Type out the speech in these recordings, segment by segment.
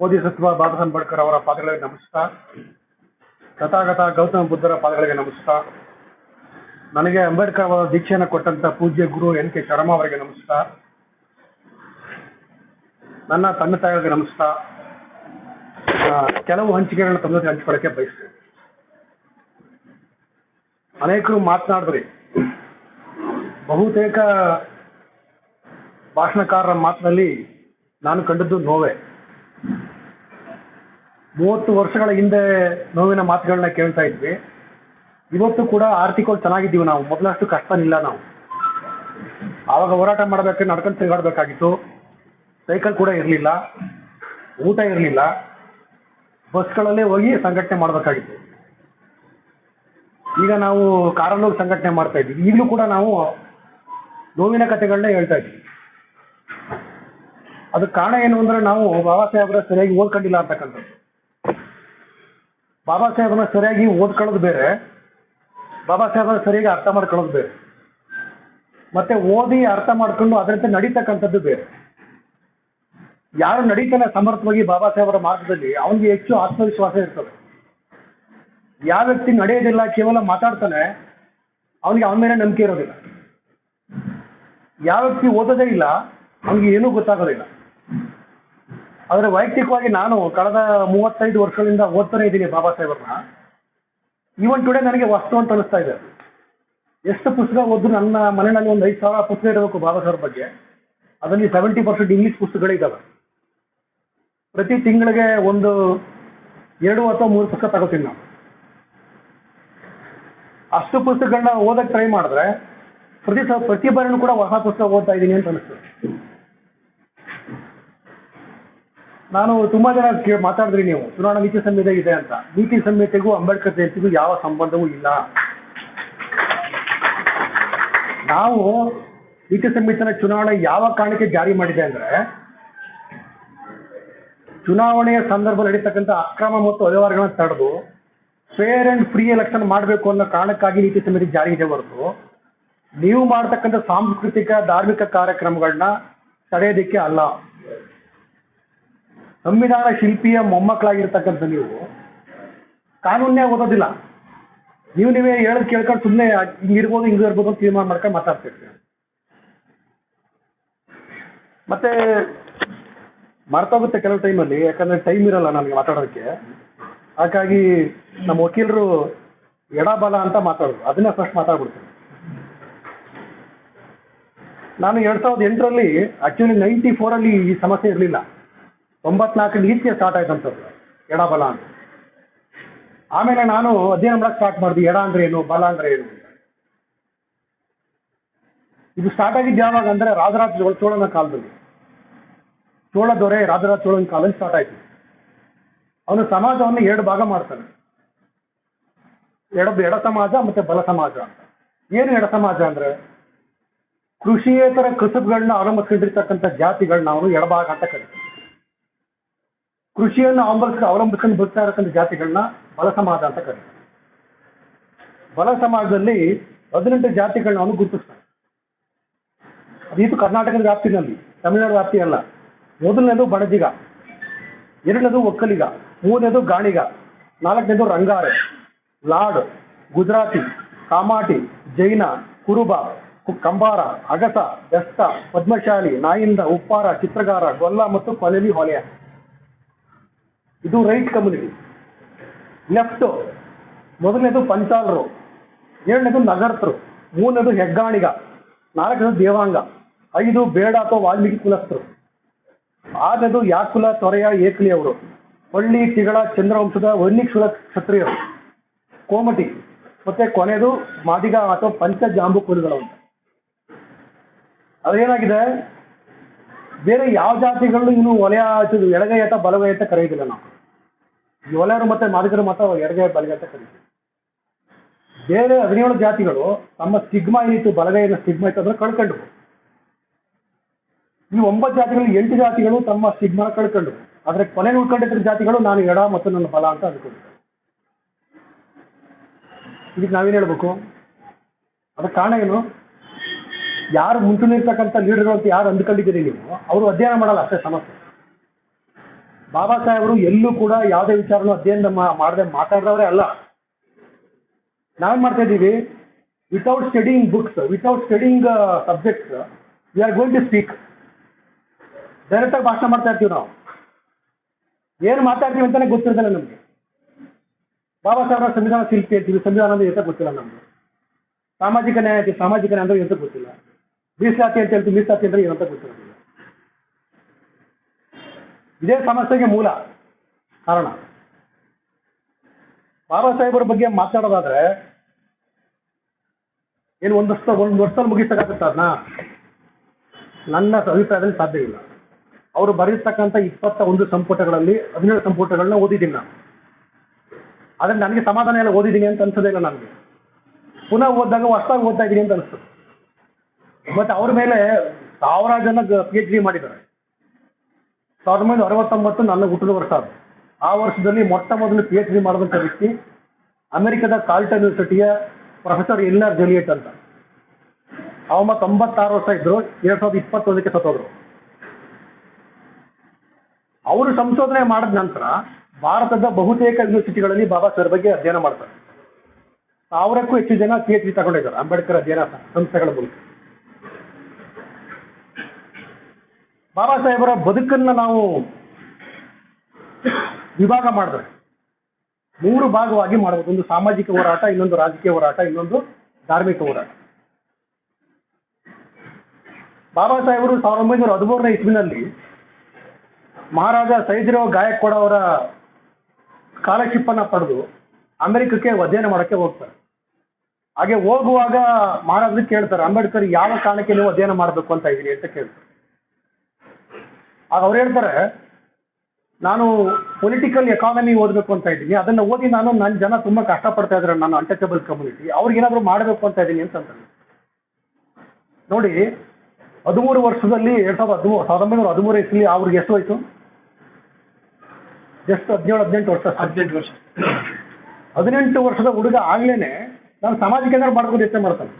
ಬೋಧಿಸತ್ವ ಬಾಬಾ ಅಂಬೇಡ್ಕರ್ ಅವರ ಪಾದಗಳಿಗೆ ನಮಸ್ಕಾರ. ತಥಾಗತ ಗೌತಮ ಬುದ್ಧರ ಪಾದಗಳಿಗೆ ನಮಸ್ಕಾರ. ನನಗೆ ಅಂಬೇಡ್ಕರ್ ಅವರ ದೀಕ್ಷೆಯನ್ನು ಕೊಟ್ಟಂತ ಪೂಜ್ಯ ಗುರು ಎನ್ ಕೆ ಶರ್ಮಾ ಅವರಿಗೆ ನಮಸ್ಕಾರ. ನನ್ನ ತಂದೆ ತಾಯಿಗಳಿಗೆ ನಮಸ್ಕಾರ. ಕೆಲವು ಹಂಚಿಕೆಗಳನ್ನ ತಮ್ಮ ಜೊತೆ ಹಂಚಿಕೊಳ್ಳಕ್ಕೆ ಬಯಸ್ತೇನೆ. ಅನೇಕರು ಮಾತನಾಡಿದ್ರಿ ಬಹುತೇಕ ಭಾಷಣಕಾರರ ಮಾತಿನಲ್ಲಿ ನಾನು ಕಂಡದ್ದು ನೋವೇ. ಮೂವತ್ತು ವರ್ಷಗಳ ಹಿಂದೆ ನೋವಿನ ಮಾತುಗಳನ್ನ ಕೇಳ್ತಾ ಇದ್ವಿ. ಇವತ್ತು ಕೂಡ ಆರ್ಥಿಕವಾಗಿ ಚೆನ್ನಾಗಿದ್ದೀವಿ ನಾವು. ಮೊದಲಷ್ಟು ಕಷ್ಟನಿಲ್ಲ ನಾವು. ಆವಾಗ ಹೋರಾಟ ಮಾಡಬೇಕು, ನಡ್ಕೊಂಡು ತಿರುಗಾಡಬೇಕಾಗಿತ್ತು. ಸೈಕಲ್ ಕೂಡ ಇರಲಿಲ್ಲ. ಊಟ ಇರಲಿಲ್ಲ. ಬಸ್ಗಳಲ್ಲೇ ಹೋಗಿ ಸಂಘಟನೆ ಮಾಡಬೇಕಾಗಿತ್ತು. ಈಗ ನಾವು ಕಾರಲ್ಲಿ ಸಂಘಟನೆ ಮಾಡ್ತಾ ಇದ್ವಿ. ಈಗಲೂ ಕೂಡ ನಾವು ನೋವಿನ ಕಥೆಗಳನ್ನೇ ಹೇಳ್ತಾ ಇದ್ವಿ. ಅದಕ್ಕೆ ಕಾರಣ ಏನು ಅಂದ್ರೆ ನಾವು ಬಾಬಾ ಸಾಹೇಬ್ರ ಸರಿಯಾಗಿ ಓದ್ಕೊಂಡಿಲ್ಲ ಅಂತಕ್ಕಂಥದ್ದು. ಬಾಬಾ ಸಾಹೇಬ್ರನ್ನ ಸರಿಯಾಗಿ ಓದ್ಕೊಳ್ಳೋದು ಬೇರೆ, ಬಾಬಾ ಸಾಹೇಬ್ರನ್ನ ಸರಿಯಾಗಿ ಅರ್ಥ ಮಾಡ್ಕೊಳ್ಳೋದು ಬೇರೆ. ಮತ್ತೆ ಓದಿ ಅರ್ಥ ಮಾಡ್ಕೊಂಡು ಅದರಂತೆ ನಡೀತಕ್ಕಂಥದ್ದು ಬೇರೆ. ಯಾರು ನಡೀತಾನೆ ಸಮರ್ಥವಾಗಿ ಬಾಬಾ ಸಾಹೇಬರ ಮಾರ್ಗದಲ್ಲಿ, ಅವನಿಗೆ ಹೆಚ್ಚು ಆತ್ಮವಿಶ್ವಾಸ ಇರ್ತದೆ. ಯಾವ ವ್ಯಕ್ತಿ ನಡೆಯೋದಿಲ್ಲ, ಕೇವಲ ಮಾತಾಡ್ತಾನೆ, ಅವನಿಗೆ ಅವನ ಮೇಲೆ ನಂಬಿಕೆ ಇರೋದಿಲ್ಲ. ಯಾವ ವ್ಯಕ್ತಿ ಓದೋದೇ ಇಲ್ಲ, ಅವನಿಗೆ ಏನೂ ಗೊತ್ತಾಗೋದಿಲ್ಲ. ಆದರೆ ವೈಯಕ್ತಿಕವಾಗಿ ನಾನು ಕಳೆದ ಮೂವತ್ತೈದು ವರ್ಷಗಳಿಂದ ಓದ್ತಾನೆ ಇದ್ದೀನಿ ಬಾಬಾ ಸಾಹೇಬ್ರನ್ನ. ಈವನ್ ಟುಡೇ ನನಗೆ ವಸ್ತು ಅಂತ ಅನಿಸ್ತಾ ಇದೆ. ಎಷ್ಟು ಪುಸ್ತಕ ಓದಿದ್ರು ನನ್ನ ಮನೆಯಲ್ಲಿ ಒಂದು ಐದು ಸಾವಿರ ಪುಸ್ತಕ ಇರಬೇಕು ಬಾಬಾ ಸಾಹೇಬ್ರ ಬಗ್ಗೆ. ಅದರಲ್ಲಿ ಸೆವೆಂಟಿ ಪರ್ಸೆಂಟ್ ಇಂಗ್ಲೀಷ್ ಪುಸ್ತಕಗಳಿದ್ದಾವೆ ಪ್ರತಿ ತಿಂಗಳಿಗೆ ಒಂದು ಎರಡು ಅಥವಾ ಮೂರು ಪುಸ್ತಕ ತಗೋತೀನಿ ನಾನು. ಅಷ್ಟು ಪುಸ್ತಕಗಳನ್ನ ಓದಕ್ಕೆ ಟ್ರೈ ಮಾಡಿದ್ರೆ ಪ್ರತಿ ಪ್ರತಿ ಬಾರಿನೂ ಕೂಡ ಹೊಸ ಪುಸ್ತಕ ಓದ್ತಾ ಇದ್ದೀನಿ ಅಂತ ಅನಿಸ್ತದೆ. ನಾನು ತುಂಬಾ ಜನ ಕೇ- ಮಾತಾಡಿದ್ರಿ ನೀವು. ಚುನಾವಣಾ ನೀತಿ ಸಂಹಿತೆ ಇದೆ ಅಂತ. ನೀತಿ ಸಂಹಿತೆಗೂ ಅಂಬೇಡ್ಕರ್ ಜಯಂತಿಗೂ ಯಾವ ಸಂಬಂಧವೂ ಇಲ್ಲ. ನಾವು ನೀತಿ ಸಂಹಿತನ ಚುನಾವಣೆ ಯಾವ ಕಾರಣಕ್ಕೆ ಜಾರಿ ಮಾಡಿದೆ ಅಂದ್ರೆ, ಚುನಾವಣೆಯ ಸಂದರ್ಭ ನಡೀತಕ್ಕಂಥ ಅಕ್ರಮ ಮತ್ತು ಅವ್ಯವಹಾರಗಳನ್ನ ತಡೆದು ಫೇರ್ ಅಂಡ್ ಫ್ರೀ ಎಲೆಕ್ಷನ್ ಮಾಡಬೇಕು ಅನ್ನೋ ಕಾರಣಕ್ಕಾಗಿ ನೀತಿ ಸಂಹಿತೆ ಜಾರಿಗೆ ಹೊರತು, ನೀವು ಮಾಡ್ತಕ್ಕಂಥ ಸಾಂಸ್ಕೃತಿಕ, ಧಾರ್ಮಿಕ ಕಾರ್ಯಕ್ರಮಗಳನ್ನ ತಡೆಯೋದಕ್ಕೆ ಅಲ್ಲ. ಸಂವಿಧಾನ ಶಿಲ್ಪಿಯ ಮೊಮ್ಮಕ್ಕಳಾಗಿರ್ತಕ್ಕಂಥ ನೀವು ಕಾನೂನೇ ಓದೋದಿಲ್ಲ. ನೀವು ನೀವೇ ಹೇಳೋದು ಕೇಳ್ಕೊಂಡು ಸುಮ್ಮನೆ ಹಿಂಗಿರ್ಬೋದು ಹಿಂಗೆ ಇರ್ಬೋದು ಅಂತ ತೀರ್ಮಾನ ಮಾಡ್ಕೊಂಡು ಮಾತಾಡ್ತಿರ್ತೀವಿ ಮತ್ತೆ ಮರ್ತೋಗುತ್ತೆ ಕೆಲವು ಟೈಮಲ್ಲಿ, ಯಾಕಂದ್ರೆ ಟೈಮ್ ಇರಲ್ಲ ನನಗೆ ಮಾತಾಡೋದಕ್ಕೆ. ಹಾಗಾಗಿ ನಮ್ಮ ವಕೀಲರು ಎಡಬಲ ಅಂತ ಮಾತಾಡೋದು, ಅದನ್ನ ಫಸ್ಟ್ ಮಾತಾಡ್ಬಿಡ್ತೀನಿ. ನಾನು ಎರಡ್ ಸಾವಿರದ ಎಂಟರಲ್ಲಿ ಆಕ್ಚುಲಿ ನೈಂಟಿ ಫೋರಲ್ಲಿ ಈ ಸಮಸ್ಯೆ ಇರಲಿಲ್ಲ. ತೊಂಬತ್ನಾಲ್ಕರಲ್ಲಿ ರೀತಿಯ ಸ್ಟಾರ್ಟ್ ಆಯ್ತಂಥದ್ದು ಎಡಬಲ ಅಂತ. ಆಮೇಲೆ ನಾನು ಅಧ್ಯಯನ ಮಾಡಕ್ಕೆ ಸ್ಟಾರ್ಟ್ ಮಾಡಿದೆ, ಎಡ ಅಂದ್ರೆ ಏನು, ಬಲ ಅಂದ್ರೆ ಏನು ಇದು ಸ್ಟಾರ್ಟ್ ಆಗಿದ್ದು ಯಾವಾಗ ಅಂದ್ರೆ ರಾಜರಾಜ ಚೋಳ- ಚೋಳನ ಕಾಲದಲ್ಲಿ. ಚೋಳ ದೊರೆ ರಾಜರಾಜ ಚೋಳನ ಕಾಲದಲ್ಲಿ ಸ್ಟಾರ್ಟ್ ಆಯ್ತು. ಅವನು ಸಮಾಜವನ್ನು ಎರಡು ಭಾಗ ಮಾಡ್ತಾನೆ. ಎಡ ಎಡ ಸಮಾಜ ಮತ್ತೆ ಬಲ ಸಮಾಜ ಅಂತ. ಏನು ಎಡ ಸಮಾಜ ಅಂದ್ರೆ? ಕೃಷಿಯೇತರ ಕೃಷಿಗಳನ್ನ ಅವಲಂಬಿಸ್ಕೊಂಡಿರ್ತಕ್ಕಂಥ ಜಾತಿಗಳನ್ನ ಅವನು ಎಡಭಾಗ ಅಂತ ಕರೀತಾನೆ. ಕೃಷಿಯನ್ನು ಅವಲಂಬಿಸ್ ಅವಲಂಬಿಸ್ಕೊಂಡು ಬರ್ತಾ ಇರತಕ್ಕಂಥ ಜಾತಿಗಳನ್ನ ಬಲ ಸಮಾಜ ಅಂತ ಕರೀತಾರೆ. ಬಲ ಸಮಾಜದಲ್ಲಿ ಹದಿನೆಂಟು ಜಾತಿಗಳನ್ನ ಅವನು ಗುರುತಿಸ್ತಾನೆ. ಅದೀತು ಕರ್ನಾಟಕದ ವ್ಯಾಪ್ತಿನಲ್ಲಿ, ತಮಿಳುನಾಡು ವ್ಯಾಪ್ತಿ ಅಲ್ಲ. ಮೊದಲನೇದು ಬಣಜಿಗ, ಎರಡನೇದು ಒಕ್ಕಲಿಗ, ಮೂರನೇದು ಗಾಣಿಗ, ನಾಲ್ಕನೇದು ರಂಗಾರೆ ಲಾಡ್ ಗುಜರಾತಿ, ಕಾಮಾಟಿ, ಜೈನ, ಕುರುಬ ಕಂಬಾರ, ಅಗಸ, ದಸ್ತ, ಪದ್ಮಶಾಲಿ ನಾಯಿಂದ ಉಪ್ಪಾರ, ಚಿತ್ರಗಾರ, ಗೊಲ್ಲ ಮತ್ತು ಕೊಲೆಲಿ ಹೊಲೆಯ. ಇದು ರೈಟ್ ಕಮ್ಯುನಿಟಿ ಲೆಫ್ಟ್ ಮೊದಲನೇದು ಪಂಚಾಲರು, ಏಳನೇದು ನಗರ್ತರು, ಮೂರನೇದು ಹೆಗ್ಗಾಣಿಗ, ನಾಲ್ಕನೇದು ದೇವಾಂಗ, ಐದು ಬೇಡ ಅಥವಾ ವಾಲ್ಮೀಕಿ ಕುಲಸ್ಥರು. ಆರನೇದು ಯಾಕುಲ, ತೊರೆಯ, ಏಕಲಿ ಅವರು. ಹೊಳ್ಳಿ ತಿಗಳ, ಚಂದ್ರವಂಶದ ವರ್ಣಿಕ್ಷುಲ ಕ್ಷತ್ರಿಯರು. ಕೋಮಟಿ, ಮತ್ತೆ ಕೊನೆಯದು ಮಾದಿಗ ಅಥವಾ ಪಂಚಜಾಂಬು ಕುಲಗಳು. ಅಂತ ಅದೇನಾಗಿದೆ? ಬೇರೆ ಯಾವ ಜಾತಿಗಳನ್ನೂ ಇನ್ನು ಒಲೆಯ ಎಡಗೈ ಅಂತ ಬಲಗೈ ಅಂತ ಕರೆಯೋದಿಲ್ಲ ನಾವು. ಒಲೆಯರು ಮತ್ತೆ ಮಾದಿಗರು ಮಾತ್ರ ಎಡಗೈ ಬಲಗೈ ಅಂತ ಕರೀತೀವಿ. ಬೇರೆ ಹದಿನೇಳು ಜಾತಿಗಳು ತಮ್ಮ ಸ್ಟಿಗ್ಮಾ ಏನಿತ್ತು ಬಲಗೈನ ಸ್ಟಿಗ್ಮಾ ಇತ್ತು ಅಂದ್ರೆ ಕಳ್ಕೊಂಡ್ರು. ಈ ಒಂಬತ್ತು ಜಾತಿಗಳು ಎಂಟು ಜಾತಿಗಳು ತಮ್ಮ ಸ್ಟಿಗ್ಮಾ ಕಳ್ಕೊಂಡ್ರು. ಆದ್ರೆ ಕೊನೆ ಉಳ್ಕೊಂಡಿದ್ದ ಜಾತಿಗಳು ನಾನು ಎಡ ಮತ್ತು ನನ್ನ ಬಲ ಅಂತ ಅಂದ್ಕೊಂಡಿದ್ದೆ. ಇದಕ್ಕೆ ನಾವೇನ್ ಹೇಳ್ಬೇಕು? ಅದಕ್ಕೆ ಕಾರಣ ಏನು? ಯಾರು ಮುಂಚೂಣಿ ಇರ್ತಕ್ಕಂಥ ಲೀಡರ್ಗಳು ಅಂತ ಯಾರು ಅಂದ್ಕೊಂಡಿದ್ದೀರಿ ನೀವು? ಅವರು ಅಧ್ಯಯನ ಮಾಡಲ್ಲ ಅಷ್ಟೇ ಸಮಸ್ಯೆ. ಬಾಬಾ ಸಾಹೇಬರು ಎಲ್ಲೂ ಕೂಡ ಯಾವುದೇ ವಿಚಾರನೂ ಅಧ್ಯಯನ ಮಾಡದೆ ಮಾತಾಡಿದವರೇ ಅಲ್ಲ. ನಾವೇನ್ ಮಾಡ್ತಾ ಇದ್ದೀವಿ? Without studying books without studying subjects we are going to speak direct ಆಗಿ ಭಾಷಣ ಮಾಡ್ತಾ ಇರ್ತೀವಿ ನಾವು. ಏನು ಮಾತಾಡ್ತೀವಿ ಅಂತಾನೆ ಗೊತ್ತಿರೋದಿಲ್ಲ ನಮಗೆ. ಬಾಬಾ ಸಾಹೇಬರ ಸಂವಿಧಾನ ಶಿಲ್ಪಿ ಅಂತೀವಿ, ಸಂವಿಧಾನ ಅಂದ್ರೆ ಎಂತ ಗೊತ್ತಿಲ್ಲ ನಮ್ಗೆ. ಸಾಮಾಜಿಕ ನ್ಯಾಯ ಸಾಮಾಜಿಕ ನ್ಯಾಯ ಅಂದ್ರೆ ಎಂತ ಗೊತ್ತಿಲ್ಲ. ಮೀಸಲಾತಿ ಅಂತ ಹೇಳ್ತೀವಿ ಮೀಸಲಾತಿ ಅಂದ್ರೆ ಏನಂತ ಗೊತ್ತಿರೋದಿಲ್ಲ ಇದೇ ಸಮಸ್ಯೆಗೆ ಮೂಲ, ಕಾರಣ. ಬಾಬಾ ಸಾಹೇಬರ ಬಗ್ಗೆ ಮಾತಾಡೋದಾದ್ರೆ, ಏನು ಒಂದು ವರ್ಷ ಒಂದು ವರ್ಷದಲ್ಲಿ ಮುಗಿಸಕ್ಕಾಗತ್ತ ಅದನ್ನ ನನ್ನ ಅಭಿಪ್ರಾಯದಲ್ಲಿ ಸಾಧ್ಯ ಇಲ್ಲ. ಅವರು ಬರೆದಿರ್ತಕ್ಕಂಥ ಇಪ್ಪತ್ತ ಒಂದು ಸಂಪುಟಗಳಲ್ಲಿ, ಹದಿನೇಳು ಸಂಪುಟಗಳನ್ನ ಓದಿದ್ದೀನಿ ನಾನು. ಆದ್ರೆ ನನಗೆ ಸಮಾಧಾನ ಎಲ್ಲ ಓದಿದ್ದೀನಿ ಅಂತ ಅನ್ಸೋದೇ ಇಲ್ಲ ನನಗೆ. ಪುನಃ ಓದಿದಾಗ ಹೊಸದಾಗಿ ಓದ್ತಾ ಇದ್ದೀನಿ ಅಂತ ಅನಿಸ್ತು ಮತ್ತೆ ಅವ್ರ ಮೇಲೆ ಸಾವಿರ ಜನ ಪಿ ಎಚ್ ಡಿ ಮಾಡಿದ್ದಾರೆ. ಸಾವಿರದ ಒಂಬೈನೂರ ಅರವತ್ತೊಂಬತ್ತು ನನ್ನ ಹುಟ್ಟಿದ ವರ್ಷ ಅದು. ಆ ವರ್ಷದಲ್ಲಿ ಮೊಟ್ಟ ಮೊದಲು ಪಿ ಎಚ್ ಡಿ ಮಾಡಿದಂಥ ವ್ಯಕ್ತಿ, ಅಮೆರಿಕದ ಕಾಲ್ಟನ್ ಯೂನಿವರ್ಸಿಟಿಯ ಪ್ರೊಫೆಸರ್ ಎಲ್ ಆರ್ ಜಲಿಯಟ್ ಅಂತ. ಅವ ತೊಂಬತ್ತಾರು ವರ್ಷ ಇದ್ರು, ಎರಡ್ ಸಾವಿರದ ಇಪ್ಪತ್ತೊಂದಕ್ಕೆ ಸತ್ತೋದ್ರು. ಅವರು ಸಂಶೋಧನೆ ಮಾಡಿದ ನಂತರ ಭಾರತದ ಬಹುತೇಕ ಯೂನಿವರ್ಸಿಟಿಗಳಲ್ಲಿ ಬಾಬಾ ಸಾಹೇಬ್ ಬಗ್ಗೆ ಅಧ್ಯಯನ ಮಾಡ್ತಾರೆ. ಸಾವಿರಕ್ಕೂ ಹೆಚ್ಚು ಜನ ಪಿ ಎಚ್ ಡಿ ತಗೊಂಡಿದ್ದಾರೆ, ಅಂಬೇಡ್ಕರ್ ಅಧ್ಯಯನ ಸಂಸ್ಥೆಗಳ ಮೂಲಕ. ಬಾಬಾ ಸಾಹೇಬರ ಬದುಕನ್ನ ನಾವು ವಿಭಾಗ ಮಾಡಿದ್ರೆ ಮೂರು ಭಾಗವಾಗಿ ಮಾಡಬಹುದು ಒಂದು ಸಾಮಾಜಿಕ ಹೋರಾಟ, ಇನ್ನೊಂದು ರಾಜಕೀಯ ಹೋರಾಟ, ಇನ್ನೊಂದು ಧಾರ್ಮಿಕ ಹೋರಾಟ. ಬಾಬಾ ಸಾಹೇಬರು ಸಾವಿರದ ಒಂಬೈನೂರ ಹದಿಮೂರನೇ ಇಸ್ವಿನಲ್ಲಿ ಮಹಾರಾಜ ಸೈದಿರಾವ್ ಗಾಯಕ್ವಾಡ ಅವರ ಸ್ಕಾಲರ್ಶಿಪ್ ಪಡೆದು ಅಮೆರಿಕಕ್ಕೆ ಅಧ್ಯಯನ ಮಾಡೋಕ್ಕೆ ಹೋಗ್ತಾರೆ. ಹಾಗೆ ಹೋಗುವಾಗ ಮಹಾರಾಜರು ಕೇಳ್ತಾರೆ, ಅಂಬೇಡ್ಕರ್ ಯಾವ ಕಾರಣಕ್ಕೆ ನೀವು ಅಧ್ಯಯನ ಮಾಡಬೇಕು ಅಂತ ಇದ್ದೀನಿ ಅಂತ ಕೇಳ್ತಾರೆ. ಆಗ ಅವ್ರು ಹೇಳ್ತಾರೆ ನಾನು ಪೊಲಿಟಿಕಲ್ ಎಕಾನಮಿ ಓದಬೇಕು ಅಂತ ಇದ್ದೀನಿ. ಅದನ್ನ ಓದಿ ನಾನು ನನ್ನ ಜನ ತುಂಬಾ ಕಷ್ಟಪಡ್ತಾ ಇದ್ದಾರೆ ನಾನು ಅನ್ಟಚಬಲ್ ಕಮ್ಯುನಿಟಿ ಏನಾದರೂ ಮಾಡಬೇಕು ಅಂತ ಇದ್ದೀನಿ ಅಂತ ನೋಡಿ ಹದಿಮೂರು ವರ್ಷದಲ್ಲಿ ಎರಡು ಸಾವಿರದ ಹದಿಮೂರು ಸಾವಿರದ ಒಂಬೈನೂರ ಹದಿಮೂರು ಇಸ್ಲಿ ಅವ್ರಿಗೆ ಎಷ್ಟು ವಯಸ್ಸು ಜಸ್ಟ್ ಹದಿನೇಳು ಹದಿನೆಂಟು ವರ್ಷ ಹದಿನೆಂಟು ವರ್ಷ. ಹದಿನೆಂಟು ವರ್ಷದ ಹುಡುಗ ಆಗ್ಲೇನೆ ನಾನು ಸಮಾಜಕ್ಕೆ ಏನಾದ್ರು ಮಾಡ್ಕೊಂಡು ಯೋಚನೆ ಮಾಡ್ತಾನೆ.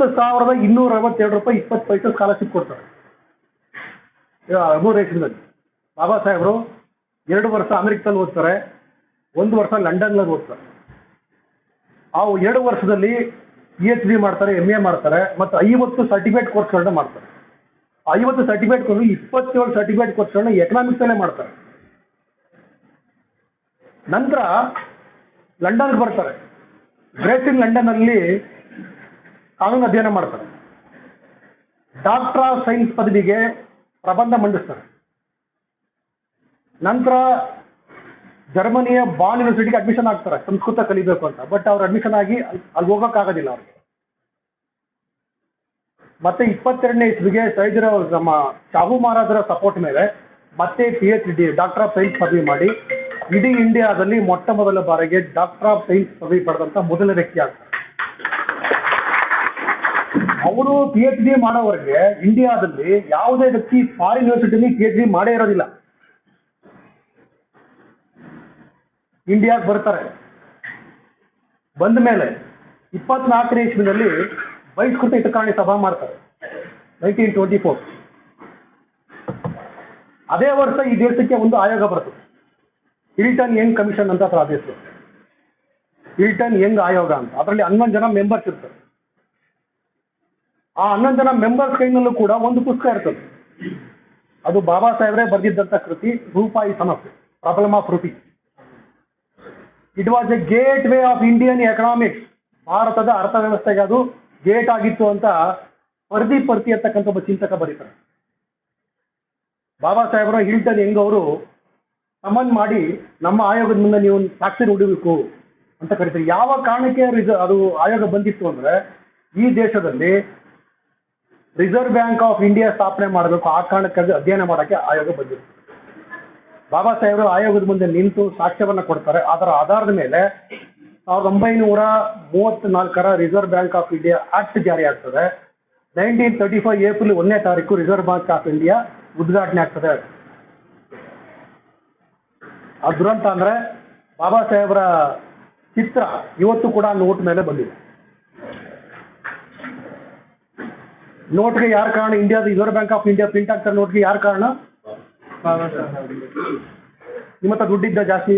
ಇಪ್ಪತ್ತು ಸಾವಿರದ ಇನ್ನೂರ ಅರವತ್ತೆರಡು ರೂಪಾಯಿ, ಇಪ್ಪತ್ತು ಪೈಸೆ ಸ್ಕಾಲರ್ಶಿಪ್ ಕೊಡ್ತಾರೆ. ಇಸ್ವಿನಲ್ಲಿ ಬಾಬಾ ಸಾಹೇಬರು ಎರಡು ವರ್ಷ ಅಮೆರಿಕದಲ್ಲಿ ಓದ್ತಾರೆ, ಒಂದು ವರ್ಷ ಲಂಡನ್ನಲ್ಲಿ ಓದ್ತಾರೆ. ಆ ಎರಡು ವರ್ಷದಲ್ಲಿ ಪಿ ಎಚ್ ಡಿ ಮಾಡ್ತಾರೆ ಎಂ ಎ ಮಾಡ್ತಾರೆ, ಮತ್ತು ಐವತ್ತು ಸರ್ಟಿಫಿಕೇಟ್ ಕೋರ್ಸ್ಗಳನ್ನ ಮಾಡ್ತಾರೆ. ಐವತ್ತು ಸರ್ಟಿಫಿಕೇಟ್ ಕೋರ್ಸ್ ಇಪ್ಪತ್ತೇಳು ಸರ್ಟಿಫಿಕೇಟ್ ಕೋರ್ಸ್ಗಳನ್ನ ಎಕನಾಮಿಕ್ಸಲ್ಲೇ ಮಾಡ್ತಾರೆ. ನಂತರ ಲಂಡನ್ಗೆ ಬರ್ತಾರೆ. ಗ್ರೇಟ್ ಇನ್ ಲಂಡನ್ನಲ್ಲಿ ಕಾನೂನು ಅಧ್ಯಯನ ಮಾಡ್ತಾರೆ. ಡಾಕ್ಟರ್ ಆಫ್ ಸೈನ್ಸ್ ಪದವಿಗೆ ಪ್ರಬಂಧ ಮಂಡಿಸ್ತಾರೆ. ನಂತರ ಜರ್ಮನಿಯ ಬಾನ್ ಯೂನಿವರ್ಸಿಟಿಗೆ ಅಡ್ಮಿಷನ್ ಆಗ್ತಾರೆ. ಸಂಸ್ಕೃತ ಕಲಿಬೇಕು ಅಂತ. ಬಟ್ ಅವ್ರು ಅಡ್ಮಿಷನ್ ಆಗಿ ಅಲ್ಲಿ ಹೋಗೋಕ್ಕಾಗೋದಿಲ್ಲ ಅವ್ರಿಗೆ. ಮತ್ತೆ ಇಪ್ಪತ್ತೆರಡನೇ ಇಸ್ವಿಗೆ ಅವರು ನಮ್ಮ ಶಾಹು ಮಹಾರಾಜರ ಸಪೋರ್ಟ್ ಮೇಲೆ ಮತ್ತೆ P H D doctor of science ಪದವಿ ಮಾಡಿ ಇಡೀ ಇಂಡಿಯಾದಲ್ಲಿ ಮೊಟ್ಟ ಮೊದಲ ಬಾರಿಗೆ ಡಾಕ್ಟರ್ ಆಫ್ ಸೈನ್ಸ್ ಪದವಿ ಪಡೆದಂತ ಮೊದಲ ವ್ಯಕ್ತಿ ಆಗ್ತಾರೆ. ಅವರು ಪಿ ಎಚ್ ಡಿ ಮಾಡೋವರೆಗೆ ಇಂಡಿಯಾದಲ್ಲಿ ಯಾವುದೇ ವ್ಯಕ್ತಿ ಫಾರಿನ್ ಯೂನಿವರ್ಸಿಟಿಲಿ ಪಿ ಎಚ್ ಡಿ ಮಾಡೇ ಇರೋದಿಲ್ಲ. ಇಂಡಿಯಾಗೆ ಬರ್ತಾರೆ. ಬಂದ ಮೇಲೆ ಇಪ್ಪತ್ನಾಲ್ಕನೇ ಇಸ್ವಿನಲ್ಲಿ ಬಹಿಷ್ಕೃತ ಹಿತಕಾರಣಿ ಸಭಾ ಮಾಡ್ತಾರೆ. ನೈನ್ಟೀನ್ ಟ್ವೆಂಟಿ ಫೋರ್ ಅದೇ ವರ್ಷ ಈ ದೇಶಕ್ಕೆ ಒಂದು ಆಯೋಗ ಬರ್ತದೆ. ಹಿಲ್ಟನ್ ಯಂಗ್ ಕಮಿಷನ್ ಅಂತ ಅದರ ಇರಿಟನ್ ಹಿಲ್ಟನ್ ಯಂಗ್ ಆಯೋಗ ಅಂತ. ಅದರಲ್ಲಿ ಹನ್ನೊಂದು ಜನ ಮೆಂಬರ್ಸ್ ಇರ್ತಾರೆ. ಆ ಹನ್ನೊಂದು ಜನ ಮೆಂಬರ್ಸ್ ಕೈನಲ್ಲೂ ಕೂಡ ಒಂದು ಪುಸ್ತಕ ಇರ್ತದೆ. ಅದು ಬಾಬಾ ಸಾಹೇಬ್ರೆ ಬರೆದಿದ್ದಂಥ ಕೃತಿ, ರೂಪಾಯಿ ಸಮಸ್ಯೆ problem of rupee it was a gateway of Indian economics ಭಾರತದ ಅರ್ಥವ್ಯವಸ್ಥೆಗೆ ಅದು ಗೇಟ್ ಆಗಿತ್ತು ಅಂತ ಪರ್ದಿ ಪರ್ತಿ ಅಂತಕ್ಕಂಥ ಒಬ್ಬ ಚಿಂತಕ ಬರೀತಾರೆ ಬಾಬಾ ಸಾಹೇಬ್ರ ಹಿಲ್ಟನ್ ಹೆಂಗ್ ಅವರು ಸಮನ್ ಮಾಡಿ ನಮ್ಮ ಆಯೋಗದ ಮುಂದೆ ನೀವು ಸಾಕ್ಷಿ ನುಡಿಬೇಕು ಅಂತ ಕರೀತಾರೆ. ಯಾವ ಕಾರಣಕ್ಕೆ ಅದು ಆಯೋಗ ಬಂದಿತ್ತು ಅಂದ್ರೆ, ಈ ದೇಶದಲ್ಲಿ ರಿಸರ್ವ್ ಬ್ಯಾಂಕ್ ಆಫ್ ಇಂಡಿಯಾ ಸ್ಥಾಪನೆ ಮಾಡಬೇಕು. ಆ ಕಾರಣಕ್ಕಾಗಿ ಅಧ್ಯಯನ ಮಾಡೋಕ್ಕೆ ಆಯೋಗ ಬಂದಿದೆ. ಬಾಬಾ ಸಾಹೇಬರು ಆಯೋಗದ ಮುಂದೆ ನಿಂತು ಸಾಕ್ಷ್ಯವನ್ನು ಕೊಡ್ತಾರೆ. ಅದರ ಆಧಾರದ ಮೇಲೆ ಸಾವಿರದ ಒಂಬೈನೂರ ಮೂವತ್ತ್ನಾಲ್ಕರ Reserve Bank of India Act ಜಾರಿ ಆಗ್ತದೆ ನೈನ್ಟೀನ್ ತರ್ಟಿ ಫೈವ್ ಏಪ್ರಿಲ್ ಒಂದನೇ ತಾರೀಕು ರಿಸರ್ವ್ ಬ್ಯಾಂಕ್ ಆಫ್ ಇಂಡಿಯಾ ಉದ್ಘಾಟನೆ ಆಗ್ತದೆ. ಆ ದುರಂತ ಅಂದ್ರೆ ಬಾಬಾ ಸಾಹೇಬರ ಚಿತ್ರ ಇವತ್ತು ಕೂಡ ನೋಟ್ ಮೇಲೆ ಬಂದಿದೆ. ನೋಟ್ಗೆ ಯಾರು ಕಾರಣ? ಇಂಡಿಯಾದ Reserve Bank of India print ಆಗ್ತಾರೆ ನೋಟ್ಗೆ ಯಾರು ಕಾರಣ? ನಿಮ್ಮ ಹತ್ರ ದುಡ್ಡಿದ್ದ ಜಾಸ್ತಿ.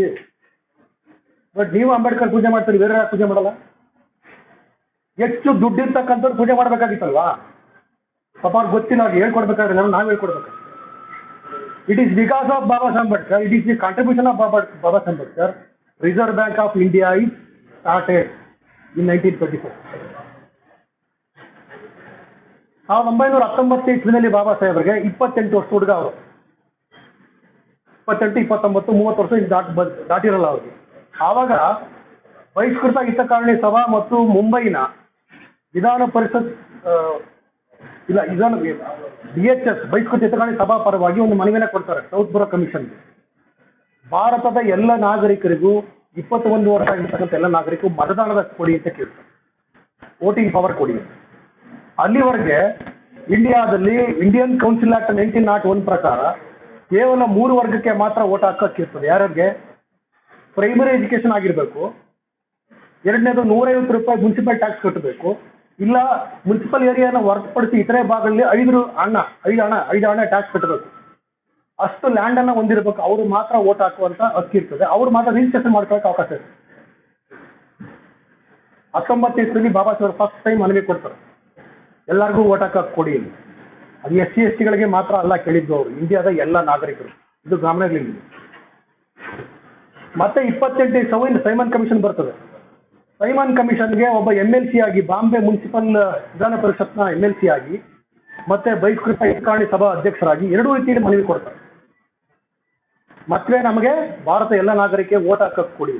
ಬಟ್ ನೀವು ಅಂಬೇಡ್ಕರ್ ಪೂಜೆ ಮಾಡ್ತೀರಿ, ಬೇರೆ ಯಾರು ಪೂಜೆ ಮಾಡಲ್ಲ? ಹೆಚ್ಚು ದುಡ್ಡಿರ್ತಕ್ಕಂಥವ್ರು ಪೂಜೆ ಮಾಡಬೇಕಾಗಿತ್ತಲ್ವಾ? ಪಾಪ ಅವ್ರಿಗೆ ಗೊತ್ತಿಲ್ಲ, ಅವ್ರಿಗೆ ಹೇಳ್ಕೊಡ್ಬೇಕಾದ್ರೆ ನಾವು ನಾವು ಹೇಳ್ಕೊಡ್ಬೇಕು it is because of Baba Saheb Ambedkar it is the contribution of Baba Baba Saheb Ambedkar Reserve Bank of India is started in nineteen twenty four ಸಾವಿರದ ಒಂಬೈನೂರ ಹತ್ತೊಂಬತ್ತು ಇಸ್ವಿನಲ್ಲಿ ಬಾಬಾ ಸಾಹೇಬ್ರಿಗೆ ಇಪ್ಪತ್ತೆಂಟು ವರ್ಷ ಹುಡುಗ ಅವರು. ಇಪ್ಪತ್ತೆಂಟು, ಇಪ್ಪತ್ತೊಂಬತ್ತು, ಮೂವತ್ತು ವರ್ಷ ದಾಟ್ ದಾಟಿರಲ್ಲ ಅವ್ರಿಗೆ ಆವಾಗ ಬಹಿಷ್ಕೃತ ಹಿತಕಾರಣಿ ಸಭಾ ಮತ್ತು ಮುಂಬೈನ ವಿಧಾನ ಪರಿಷತ್ ಇಲ್ಲ, ವಿಧಾನ, D H S Bahishkrit Hitakarini Sabha ಪರವಾಗಿ ಒಂದು ಮನವಿನ ಕೊಡ್ತಾರೆ, ಸೌತ್ ಬುರ ಕಮಿಷನ್ಗೆ. ಭಾರತದ ಎಲ್ಲ ನಾಗರಿಕರಿಗೂ ಇಪ್ಪತ್ತೊಂದು ವರ್ಷ ಆಗಿರ್ತಕ್ಕಂಥ ಎಲ್ಲ ನಾಗರಿಕರು ಮತದಾನದ ಕೊಡಿ ಅಂತ ಕೇಳ್ತಾರೆ. ವೋಟಿಂಗ್ ಪವರ್ ಕೊಡಿ ಅಂತ. ಅಲ್ಲಿವರೆಗೆ ಇಂಡಿಯಾದಲ್ಲಿ Indian Council Act nineteen naught one ಪ್ರಕಾರ ಕೇವಲ ಮೂರು ವರ್ಗಕ್ಕೆ ಮಾತ್ರ ಓಟ್ ಹಾಕೋಕ್ಕಿರ್ತದೆ. ಯಾರ್ಯಾರಿಗೆ? ಪ್ರೈಮರಿ ಎಜುಕೇಶನ್ ಆಗಿರಬೇಕು. ಎರಡನೇದು ನೂರೈವತ್ತು ರೂಪಾಯಿ ಮುನ್ಸಿಪಲ್ ಟ್ಯಾಕ್ಸ್ ಕಟ್ಟಬೇಕು. ಇಲ್ಲ ಮುನ್ಸಿಪಲ್ ಏರಿಯಾನ ಹೊರತುಪಡಿಸಿ ಇತರೆ ಭಾಗದಲ್ಲಿ ಐದು ಹಣ ಐದು ಹಣ ಐದು ಹಣ ಟ್ಯಾಕ್ಸ್ ಕಟ್ಟಬೇಕು. ಅಷ್ಟು ಲ್ಯಾಂಡ್ ಅನ್ನ ಹೊಂದಿರಬೇಕು. ಅವರು ಮಾತ್ರ ಓಟ್ ಹಾಕುವಂತ ಹಕ್ಕಿ ಇರ್ತದೆ. ಅವ್ರು ಮಾತ್ರ ರಿಜಿಸ್ಟ್ರೇಷನ್ ಮಾಡ್ಕೊಳ್ಳೋಕೆ ಅವಕಾಶ ಇದೆ ಹತ್ತೊಂಬತ್ತು ಇಸ್ರಲ್ಲಿ ಬಾಬಾ ಸಾಹೇಬ್ ಫಸ್ಟ್ ಟೈಮ್ ಮನವಿ ಕೊಡ್ತಾರೆ. ಎಲ್ಲರಿಗೂ ಓಟ್ ಹಾಕಕ್ಕೆ ಕೊಡಿ. ಅದು ಎಸ್ ಸಿ, ಎಸ್ ಟಿಗಳಿಗೆ ಮಾತ್ರ ಅಲ್ಲ ಕೇಳಿದ್ದು ಅವರು. ಇಂಡಿಯಾದ ಎಲ್ಲ ನಾಗರಿಕರು. ಇದು ಗಮನ ಇರಲಿಲ್ಲ ಮತ್ತೆ ಇಪ್ಪತ್ತೆಂಟು ಸವೈನ್ ಸೈಮನ್ ಕಮಿಷನ್ ಬರ್ತದೆ. ಸೈಮನ್ ಕಮಿಷನ್ಗೆ ಒಬ್ಬ ಎಂ ಎಲ್ ಸಿ ಆಗಿ, ಬಾಂಬೆ ಮುನ್ಸಿಪಲ್ ವಿಧಾನ ಪರಿಷತ್ನ ಎಂ ಎಲ್ ಸಿ ಆಗಿ, ಮತ್ತೆ ಬಹಿಷ್ಕೃತ ಹಿತಕಾರಣಿ ಸಭಾ ಅಧ್ಯಕ್ಷರಾಗಿ ಎರಡೂ ರೀತಿಯಲ್ಲಿ ಮನವಿ ಕೊಡ್ತಾರೆ. ಮತ್ತೆ ನಮಗೆ ಭಾರತ ಎಲ್ಲ ನಾಗರಿಕ ಓಟ್ ಹಾಕಕ್ಕೆ ಕೊಡಿ.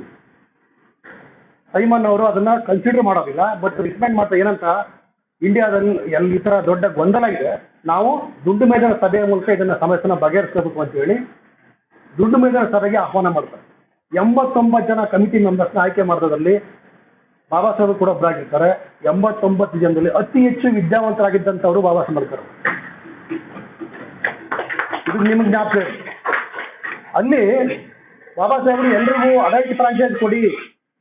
ಸೈಮನ್ ಅವರು ಅದನ್ನ ಕನ್ಸಿಡರ್ ಮಾಡೋದಿಲ್ಲ ಬಟ್ ರಿಕಮೆಂಡ್ ಮಾಡ್ತಾ ಏನಂತ ಇಂಡಿಯಾದಲ್ಲಿ ಎಲ್ಲಿ ಈ ಥರ ದೊಡ್ಡ ಗೊಂದಲ ಇದೆ. ನಾವು ದುಡ್ಡು ಮೇಜಿನ ಸಭೆಯ ಮೂಲಕ ಇದನ್ನ ಸಮಸ್ಯೆನ ಬಗೆಹರಿಸಬೇಕು ಅಂತ ಹೇಳಿ ದುಡ್ಡು ಮೇಜನ ಸಭೆಗೆ ಆಹ್ವಾನ ಮಾಡ್ತಾರೆ. ಎಂಬತ್ತೊಂಬತ್ತು ಜನ ಕಮಿಟಿ ಮೆಂಬರ್ಸ್ನ ಆಯ್ಕೆ ಮಾಡೋದ್ರಲ್ಲಿ ಬಾಬಾ ಸಾಹೇಬ್ ಕೂಡ ಒಬ್ಬರಾಗಿರ್ತಾರೆ ಎಂಬತ್ತೊಂಬತ್ತು ಜನರಲ್ಲಿ ಅತಿ ಹೆಚ್ಚು ವಿದ್ಯಾವಂತರಾಗಿದ್ದಂಥವರು ಬಾಬಾ ಸಾಹೇಬ್ ಇದು ನಿಮ್ಗೆ ಜ್ಞಾಪಕ. ಅಲ್ಲಿ ಬಾಬಾ ಸಾಹೇಬರು ಎಲ್ರಿಗೂ ಅಡಲ್ಟ್ ಫ್ರಾಂಚೈಸ್ ಕೊಡಿ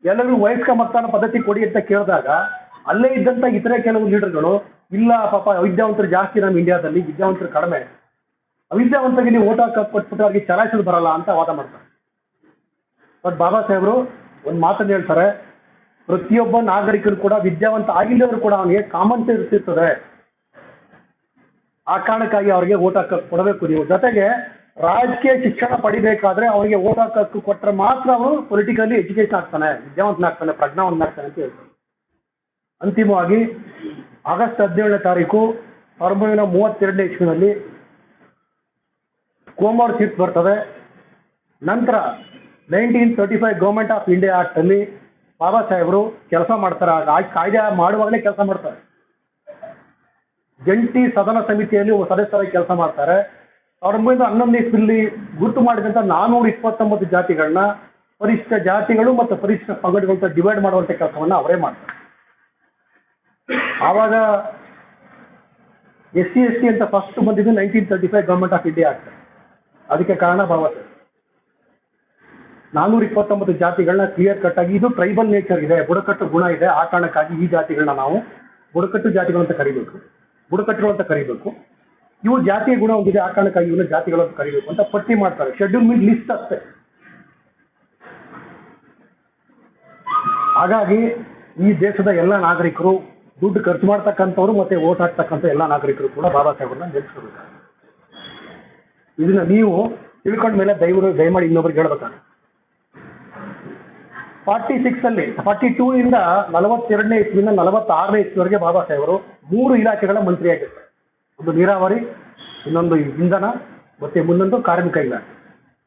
ಎಲ್ಲರಿಗೂ ವಯಸ್ಕ ಮತದಾನ ಪದ್ಧತಿ ಕೊಡಿ ಅಂತ ಕೇಳಿದಾಗ ಅಲ್ಲೇ ಇದ್ದಂತ ಇತರೆ ಕೆಲವು ಲೀಡರ್ಗಳು, ಇಲ್ಲ ಪಾಪ ವಿದ್ಯಾವಂತರು ಜಾಸ್ತಿ ನಮ್ಮ ಇಂಡಿಯಾದಲ್ಲಿ, ವಿದ್ಯಾವಂತರು ಕಡಿಮೆ. ಅವಿದ್ಯಾವಂತರಿಗೆ ನೀವು ಓಟ್ ಹಾಕಿ ಕೊಟ್ಬಿಟ್ಟು ಅವ್ರಿಗೆ ಚಲಾಯಿಸಲು ಬರಲ್ಲ ಅಂತ ವಾದ ಮಾಡ್ತಾರೆ. ಬಟ್ ಬಾಬಾ ಸಾಹೇಬರು ಒಂದು ಮಾತನ್ನು ಹೇಳ್ತಾರೆ, ಪ್ರತಿಯೊಬ್ಬ ನಾಗರಿಕರು ಕೂಡ ವಿದ್ಯಾವಂತ ಆಗಿಲ್ಲದ್ರು ಕೂಡ ಅವನಿಗೆ ಕಾಮನ್ ಸೆನ್ಸ್ ಇರ್ತದೆ. ಆ ಕಾರಣಕ್ಕಾಗಿ ಅವರಿಗೆ ಓಟ್ ಹಾಕ ಕೊಡಬೇಕು ನೀವು. ಜೊತೆಗೆ ರಾಜಕೀಯ ಶಿಕ್ಷಣ ಪಡಿಬೇಕಾದ್ರೆ ಅವರಿಗೆ ಓಟ್ ಹಾಕಕ್ಕೆ ಕೊಟ್ಟರೆ ಮಾತ್ರ ಅವನು ಪೊಲಿಟಿಕಲಿ ಎಜುಕೇಶನ್ ಆಗ್ತಾನೆ, ವಿದ್ಯಾವಂತನಾಗ್ತಾನೆ, ಪ್ರಜ್ಞಾವಂತನಾಗ್ತಾನೆ ಅಂತ ಹೇಳ್ತಾರೆ. ಅಂತಿಮವಾಗಿ ಆಗಸ್ಟ್ ಹದಿನೇಳನೇ ತಾರೀಕು ಸಾವಿರದ ಒಂಬೈನೂರ ಮೂವತ್ತೆರಡನೇ ಇಸ್ವಿನಲ್ಲಿ ಕೋಮಾರ್ ಸೀಟ್ ಬರ್ತದೆ. ನಂತರ nineteen thirty five Government of India Act ಅಲ್ಲಿ ಬಾಬಾ ಸಾಹೇಬರು ಕೆಲಸ ಮಾಡ್ತಾರೆ. ಆ ಕಾಯ್ದೆ ಮಾಡುವಾಗಲೇ ಕೆಲಸ ಮಾಡ್ತಾರೆ. ಜಂಟಿ ಸದನ ಸಮಿತಿಯಲ್ಲಿ ಒಬ್ಬ ಸದಸ್ಯರಾಗಿ ಕೆಲಸ ಮಾಡ್ತಾರೆ. ಸಾವಿರದ ಒಂಬೈನೂರ ಹನ್ನೊಂದನೇ ಇಸ್ವಿಯಲ್ಲಿ ಗುರುತು ಮಾಡಿದಂಥ ನಾನ್ನೂರ ಇಪ್ಪತ್ತೊಂಬತ್ತು ಜಾತಿಗಳನ್ನ ಪರಿಶಿಷ್ಟ ಜಾತಿಗಳು ಮತ್ತು ಪರಿಶಿಷ್ಟ ಪಂಗಡಗಳಂತ ಡಿವೈಡ್ ಮಾಡುವಂಥ ಕೆಲಸವನ್ನು ಅವರೇ ಮಾಡ್ತಾರೆ. ಆವಾಗ ಎಸ್ ಸಿ ಎಸ್ ಟಿ ಅಂತ ಫಸ್ಟ್ ಬಂದಿದ್ದು nineteen thirty five Government of India Act ಅದಕ್ಕೆ ಕಾರಣ ಭಾವ ಸರ್. ನಾನೂರ ಇಪ್ಪತ್ತೊಂಬತ್ತು ಜಾತಿಗಳನ್ನ ಕ್ಲಿಯರ್ ಕಟ್ ಆಗಿ ಇದು ಟ್ರೈಬಲ್ ನೇಚರ್ ಇದೆ, ಬುಡಕಟ್ಟು ಗುಣ ಇದೆ. ಆ ಕಾರಣಕ್ಕಾಗಿ ಈ ಜಾತಿಗಳನ್ನ ನಾವು ಬುಡಕಟ್ಟು ಜಾತಿಗಳು ಅಂತ ಕರಿಬೇಕು. ಬುಡಕಟ್ಟುಗಳು ಅಂತ ಕರಿಬೇಕು. ಇವು ಜಾತಿಯ ಗುಣ ಹೊಂದಿದೆ, ಆ ಕಾರಣಕ್ಕಾಗಿ ಇವನ್ನ ಜಾತಿಗಳು ಅಂತ ಕರಿಬೇಕು ಅಂತ ಪಟ್ಟಿ ಮಾಡ್ತಾರೆ. ಶೆಡ್ಯೂಲ್ ಮೀನ್ ಲಿಸ್ಟ್ ಅಷ್ಟೇ. ಹಾಗಾಗಿ ಈ ದೇಶದ ಎಲ್ಲ ನಾಗರಿಕರು ದುಡ್ಡು ಖರ್ಚು ಮಾಡ್ತಕ್ಕಂಥವ್ರು ಮತ್ತೆ ಓಟ್ ಹಾಕ್ತಕ್ಕಂಥ ಎಲ್ಲ ನಾಗರಿಕರು ಕೂಡ ಬಾಬಾ ಸಾಹೇಬ್ರನ್ನ ನೆನೆಸ್ಕೋಬೇಕು ಇದನ್ನ ನೀವು ತಿಳ್ಕೊಂಡ ಮೇಲೆ ದಯವಿಟ್ಟು ದಯಮಾಡಿ ಇನ್ನೊಬ್ರಿಗೆ ಹೇಳ್ಬೇಕಾದ್ರೆ. ಫಾರ್ಟಿ ಸಿಕ್ಸ್ ಅಲ್ಲಿ, ಫಾರ್ಟಿ ಟೂ ಇಂದ ನಲವತ್ತೆರಡನೇ ಇಸ್ವಿಯಿಂದ ನಲವತ್ತಾರನೇ ಇಸ್ವಿವರೆಗೆ ಬಾಬಾ ಸಾಹೇಬರು ಮೂರು ಇಲಾಖೆಗಳ ಮಂತ್ರಿಯಾಗಿರ್ತಾರೆ. ಒಂದು ನೀರಾವರಿ, ಇನ್ನೊಂದು ಇಂಧನ, ಮತ್ತೆ ಮುಂದೊಂದು ಕಾರ್ಮಿಕ ಇಲಾಖೆ.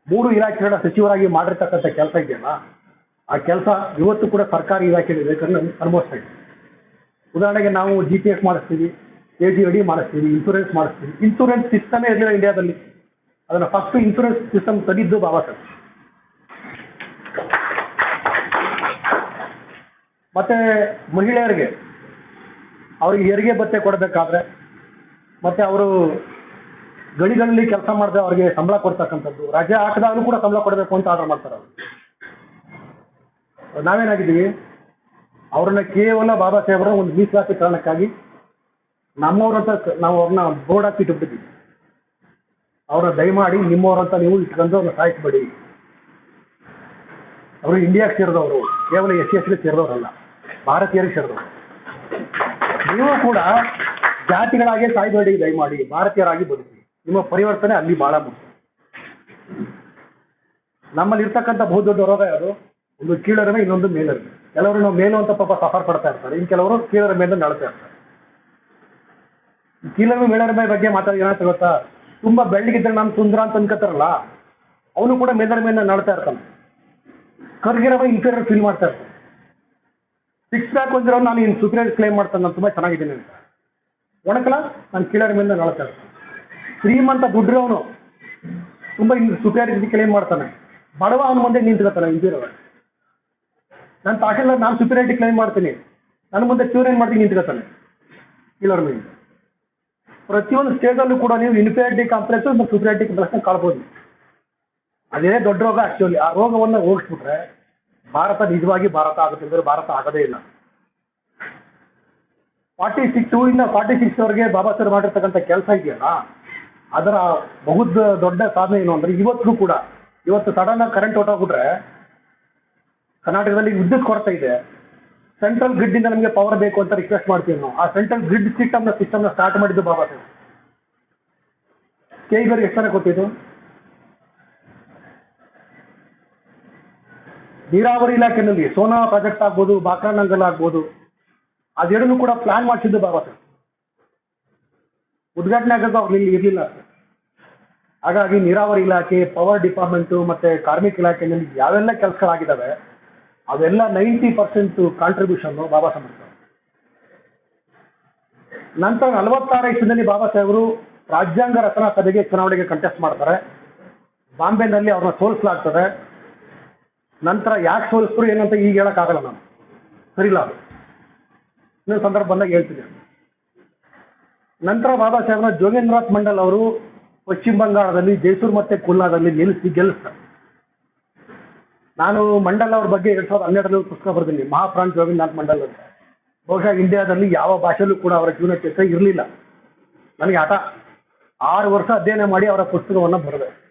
ಮೂರು ಇಲಾಖೆಗಳ ಸಚಿವರಾಗಿ ಮಾಡಿರ್ತಕ್ಕಂಥ ಕೆಲಸ ಇದೆಯಲ್ಲ, ಆ ಕೆಲಸ ಇವತ್ತು ಕೂಡ ಸರ್ಕಾರಿ ಇಲಾಖೆಯಲ್ಲಿ ಬೇಕಾದ್ರೆ ಅನುಭವಿಸ್ತಾ ಇದೆ. ಉದಾಹರಣೆಗೆ ನಾವು ಜಿ ಪಿ ಎಸ್ ಮಾಡಿಸ್ತೀವಿ ಎ ಜಿ ಡಿ ಮಾಡಿಸ್ತೀವಿ ಇನ್ಸೂರೆನ್ಸ್ ಮಾಡಿಸ್ತೀವಿ. ಇನ್ಸೂರೆನ್ಸ್ ಸಿಸ್ಟಮೇ ಇರಲಿಲ್ಲ ಇಂಡಿಯಾದಲ್ಲಿ ಅದನ್ನ ಫಸ್ಟ್ ಇನ್ಸೂರೆನ್ಸ್ ಸಿಸ್ಟಮ್ ತೆಗಿದ್ದು ಬಾಬಾ ಸಾಹೇಬ್. ಮತ್ತೆ ಮಹಿಳೆಯರಿಗೆ, ಅವ್ರಿಗೆ ಹೆರಿಗೆ ಭತ್ಯೆ ಕೊಡಬೇಕಾದ್ರೆ, ಮತ್ತೆ ಅವರು ಗಡಿಗಳಲ್ಲಿ ಕೆಲಸ ಮಾಡಿದ್ರೆ ಅವ್ರಿಗೆ ಸಂಬಳ ಕೊಡ್ತಕ್ಕಂಥದ್ದು. ರಜೆ ಹಾಕಿದಾಗಲೂ ಕೂಡ ಸಂಬಳ ಕೊಡಬೇಕು ಅಂತ ಆರ್ಡರ್ ಮಾಡ್ತಾರೆ ಅವರು. ನಾವೇನಾಗಿದ್ದೀವಿ? ಅವ್ರನ್ನ ಕೇವಲ ಬಾಬಾ ಸಾಹೇಬರ ಒಂದು ಮೀಸಲಾತಿ ಕಾರಣಕ್ಕಾಗಿ ನಮ್ಮವ್ರಂತ ನಾವು ಅವ್ರನ್ನ ಬೋರ್ಡ್ ಹಾಕಿ ಇಟ್ಬಿಟ್ಟಿದ್ದೀವಿ ಅವ್ರನ್ನ ದಯಮಾಡಿ ನಿಮ್ಮವರಂತ ನೀವು ಇಟ್ಕೊಂಡು ಅವ್ರನ್ನ ಸಾಯಿಸ್ಬೇಡಿ. ಅವರು ಇಂಡಿಯಾಗೆ ಸೇರಿದವರು, ಕೇವಲ ಎಸ್ ಸಿ ಎಸ್ಗೆ ಸೇರಿದವರಲ್ಲ ಭಾರತೀಯರಿಗೆ ಸೇರಿದವರು. ನೀವು ಕೂಡ ಜಾತಿಗಳಾಗೆ ಸಾಯ್ಬೇಡಿ ದಯಮಾಡಿ, ಭಾರತೀಯರಾಗಿ ಬದುಕಿ. ನಿಮ್ಮ ಪರಿವರ್ತನೆ ಅಲ್ಲಿ ಬಹಳ ಮುಖ್ಯ. ನಮ್ಮಲ್ಲಿ ಇರ್ತಕ್ಕಂಥ ಬಹುದೊಡ್ಡ ರೋಗ ಯಾವುದು? ಒಂದು ಕೀಳರಿಮೆ, ಇನ್ನೊಂದು ಮೇಲರಿಮೆ. ಕೆಲವರು ನಾವು ಮೇಲು ಅಂತ ಪಾಪ ಸಫರ್ ಪಡ್ತಾ ಇರ್ತಾರೆ. ಇನ್ನು ಕೆಲವರು ಕೀಳರಿಮೆಯಿಂದ ನಳ್ತಾ ಇರ್ತಾರೆ. ಈ ಕೀಳರಿಮೆ, ಮೇಲರಿಮೆ ಬಗ್ಗೆ ಮಾತಾಡಿ ಏನಾಗ್ತದೆ ಗೊತ್ತಾ? ತುಂಬಾ ಬೆಳ್ಳಿಗಿದ್ರೆ ನಾನು ಸುಂದರ ಅಂತ ಅನ್ಕೋತಾರಲ್ಲ, ಅವನು ಕೂಡ ಮೇಲರಿಮೆಯನ್ನು ನಡ್ತಾ ಇರ್ತಾನೆ. ಕರ್ಗಿರವ ಇನ್ಫೀರಿಯರ್ ಫೀಲ್ ಮಾಡ್ತಾ ಇರ್ತಾನೆ. ಸಿಕ್ಸ್ ಪ್ಯಾಕ್ ಹೊಂದಿರೋ ನಾನು ಇನ್ ಸುಪ್ರಿಯರ್ ಕ್ಲೈಮ್ ಮಾಡ್ತಾನೆ, ನಾನು ತುಂಬಾ ಚೆನ್ನಾಗಿದ್ದೀನಿ ಅಂತ. ಒಣಕಲ, ನಾನು ಕೀಳರಿಮೆಯಿಂದ ನಡ್ತಾ ಇರ್ತಾನೆ. ಶ್ರೀಮಂತ ದುಡ್ಡಿರೋನು ತುಂಬಾ ಇನ್ ಸುಪ್ರಿಯರ್ ಕ್ಲೈಮ್ ಮಾಡ್ತಾನೆ. ಬಡವ ಅವನ ಮುಂದೆ ನಿಂತಿರ್ತಾನೆ ಇಂಪೀರಿಯರ್ ನಾನು ತಾಕೆಲ್ಲ ನಾನು ಸುಪೀರಿಯಾರಿಟಿ ಕ್ಲೈಮ್ ಮಾಡ್ತೀನಿ. ನನ್ನ ಮುಂದೆ ಪ್ಯೂರ್ ಏನು ಮಾಡ್ತೀನಿ, ನಿಂತ್ಕೊತಾನೆ. ಇಲ್ಲವ್ರ ಮೇಲೆ ಪ್ರತಿಯೊಂದು ಸ್ಟೇಜಲ್ಲೂ ಕೂಡ ನೀವು ಇನ್ಫಿಯಾರಿಟಿ ಕಾಂಪ್ಲೆಕ್ಸ್ ಮತ್ತು ಸುಪೀರಿಯಾರಿಟಿ ಕಾಂಪ್ಲೆಕ್ಸ್ ಕಾಣ್ಬೋದು. ಅದೇ ದೊಡ್ಡ ರೋಗ ಆ್ಯಕ್ಚುಲಿ ಆ ರೋಗವನ್ನು ಹೋಗಿಸ್ಬಿಟ್ರೆ ಭಾರತ ನಿಜವಾಗಿ ಭಾರತ ಆಗುತ್ತೆ ಅಂದರೆ ಭಾರತ ಆಗೋದೇ ಇಲ್ಲ. ಫಾರ್ಟಿ ಸಿಕ್ಸ್ ಟೂ ಇಂದ ಫಾರ್ಟಿ ಸಿಕ್ಸ್ ವರೆಗೆ ಬಾಬಾ ಸಾಹೇಬ್ ಮಾಡಿರ್ತಕ್ಕಂಥ ಕೆಲಸ ಇದೆಯಲ್ಲ, ಅದರ ಬಹುದ ದೊಡ್ಡ ಸಾಧನೆ ಏನು ಅಂದ್ರೆ ಇವತ್ತಿಗೂ ಕೂಡ, ಇವತ್ತು ಸಡನ್ ಆಗಿ ಕರೆಂಟ್ ಹೊಟ್ಟೋಗ್ಬಿಟ್ರೆ ಕರ್ನಾಟಕದಲ್ಲಿ ವಿದ್ಯುತ್ ಕೊರತೆ ಇದೆ. ಸೆಂಟ್ರಲ್ ಗ್ರಿಡ್ ಇಂದ ನಮಗೆ ಪವರ್ ಬೇಕು ಅಂತ ರಿಕ್ವೆಸ್ಟ್ ಮಾಡ್ತೀವಿ ನಾವು. ಆ ಸೆಂಟ್ರಲ್ ಗ್ರಿಡ್ ಸಿಸ್ಟಮ್ನ ಸಿಸ್ಟಮ್ನ ಸ್ಟಾರ್ಟ್ ಮಾಡಿದ್ದು ಬಾಬಾ ಸಾಹೇಬ್. ಕೆ ಇವರಿಗೆ ಎಷ್ಟು ಜನ ಗೊತ್ತಿದ್ದು ನೀರಾವರಿ ಇಲಾಖೆಯಲ್ಲಿ ಸೋನಾ ಪ್ರಾಜೆಕ್ಟ್ ಆಗ್ಬೋದು ಬಾಕ್ರಾನಂಗಲ್ ಆಗ್ಬೋದು. ಅದೆರಡನ್ನೂ ಕೂಡ ಪ್ಲಾನ್ ಮಾಡಿಸಿದ್ದು ಬಾಬಾ ಸಾಹೇಬ್. ಉದ್ಘಾಟನೆ ಆಗೋದು ಅವ್ರು ಇಲ್ಲಿ ಇರಲಿಲ್ಲ. ಹಾಗಾಗಿ ನೀರಾವರಿ ಇಲಾಖೆ ಪವರ್ ಡಿಪಾರ್ಟ್ಮೆಂಟು ಮತ್ತೆ ಕಾರ್ಮಿಕ ಇಲಾಖೆಯಲ್ಲಿ ಯಾವೆಲ್ಲ ಕೆಲಸಗಳಾಗಿದ್ದಾವೆ ಅವೆಲ್ಲ ninety percent contribution Baba Saheb. ನಂತರ ನಲವತ್ತಾರು ಇಸ್ವಿನಲ್ಲಿ ಬಾಬಾ ಸಾಹೇಬರು ರಾಜ್ಯಾಂಗ ರಚನಾ ಸಭೆಗೆ ಚುನಾವಣೆಗೆ ಕಂಟೆಸ್ಟ್ ಮಾಡ್ತಾರೆ. ಬಾಂಬೆನಲ್ಲಿ ಅವ್ರನ್ನ ಸೋಲಿಸಲಾಗ್ತದೆ. ನಂತರ ಯಾಕೆ ಸೋಲಿಸ್ರು ಏನಂತ ಈಗ ಹೇಳಕ್ಕಾಗಲ್ಲ ನಾನು. ಸರಿಲ್ಲ ಅದು. ಇನ್ನೊಂದು ಸಂದರ್ಭ ಬಂದಾಗ ಹೇಳ್ತೀನಿ. ನಂತರ ಬಾಬಾ ಸಾಹೇಬ್ನ ಜೋಗೇಂದ್ರನಾಥ್ ಮಂಡಲ್ ಅವರು ಪಶ್ಚಿಮ ಬಂಗಾಳದಲ್ಲಿ, ಜೈಸೂರ್ ಮತ್ತೆ ಕುಲ್ಲಾದಲ್ಲಿ ನಿಲ್ಲಿಸಿ ಗೆಲ್ಲಿಸ್ತಾರೆ ನಾನು ಮಂಡಲ್ ಅವ್ರ ಬಗ್ಗೆ ಎರಡ್ ಸಾವಿರದ ಹನ್ನೆರಡರಲ್ಲಿ ಪುಸ್ತಕ ಬರೆದಿನಿ. ಮಹಾಪ್ರಾಣ್ ಜೋಗೇಂದ್ರನಾಥ್ ಮಂಡಲ್ ಅಂತ. ಬಹುಶಃ ಇಂಡಿಯಾದಲ್ಲಿ ಯಾವ ಭಾಷೆಯಲ್ಲೂ ಕೂಡ ಅವರ ಜೀವನ ಚರಿತ್ರೆ ಇರಲಿಲ್ಲ. ನನಗೆ ಹಠ ಆರು ವರ್ಷ ಅಧ್ಯಯನ ಮಾಡಿ ಅವರ ಪುಸ್ತಕವನ್ನು ಬರೆದೆ.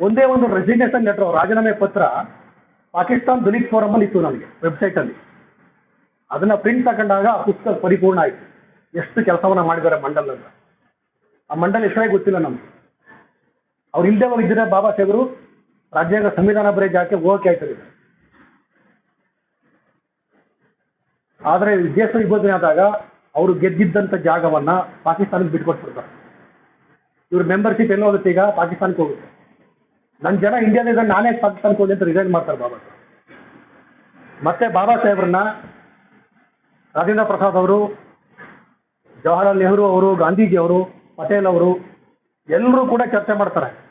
ಒಂದೇ ಒಂದು ರೆಸಿಗ್ನೇಷನ್ ಲೆಟರ್ ರಾಜೀನಾಮೆ ಪತ್ರ ಪಾಕಿಸ್ತಾನ್ ದಲಿತ್ ಫೋರಮ್ ಅಲ್ಲಿ ಇತ್ತು ನನಗೆ ವೆಬ್ಸೈಟ್ ಅಲ್ಲಿ. ಅದನ್ನ ಪ್ರಿಂಟ್ ತಗೊಂಡಾಗ ಆ ಪುಸ್ತಕ ಪರಿಪೂರ್ಣ ಆಯಿತು. ಎಷ್ಟು ಕೆಲಸವನ್ನ ಮಾಡಿದ್ದಾರೆ ಮಂಡಲ್ ಅಂತ. ಆ ಮಂಡಲ್ ಎಷ್ಟೇ ಗೊತ್ತಿಲ್ಲ ನಮ್ಗೆ. ಅವ್ರು ಇಲ್ಲದೆ ಹೋಗಿದ್ರೆ ಬಾಬಾ ಸಾಹೇಬರು. ರಾಜ್ಯಾಂಗ ಸಂವಿಧಾನ ಬರೀ ಜಾಕೆ ಹೋಗಕ್ಕೆ ರೀ ಆದರೆ ದೇಶ ವಿಭಜನೆ ಆದಾಗ ಅವರು ಗೆದ್ದಿದ್ದಂಥ ಜಾಗವನ್ನ ಪಾಕಿಸ್ತಾನಕ್ಕೆ ಬಿಟ್ಕೊಟ್ಬಿಡ್ತಾರೆ. ಇವ್ರ ಮೆಂಬರ್ಶಿಪ್ ಎಲ್ಲ ಹೋಗುತ್ತೆ ಈಗ? ಪಾಕಿಸ್ತಾನಕ್ಕೆ ಹೋಗುತ್ತೆ. ನನ್ನ ಜನ ಇಂಡಿಯಾದಿಂದ ನಾನೇ ಪಾಕಿಸ್ತಾನಕ್ಕೆ ಹೋಗಿ ಅಂತ ರಿಸೈನ್ ಮಾಡ್ತಾರೆ ಬಾಬಾ ಮತ್ತೆ ಬಾಬಾ ಸಾಹೇಬ್ರನ್ನ ರಾಜೇಂದ್ರ ಪ್ರಸಾದ್ ಅವರು, ಜವಾಹರ್ಲಾಲ್ ನೆಹರು ಅವರು, ಗಾಂಧೀಜಿ ಅವರು, ಪಟೇಲ್ ಅವರು ಎಲ್ಲರೂ ಕೂಡ ಚರ್ಚೆ ಮಾಡ್ತಾರೆ.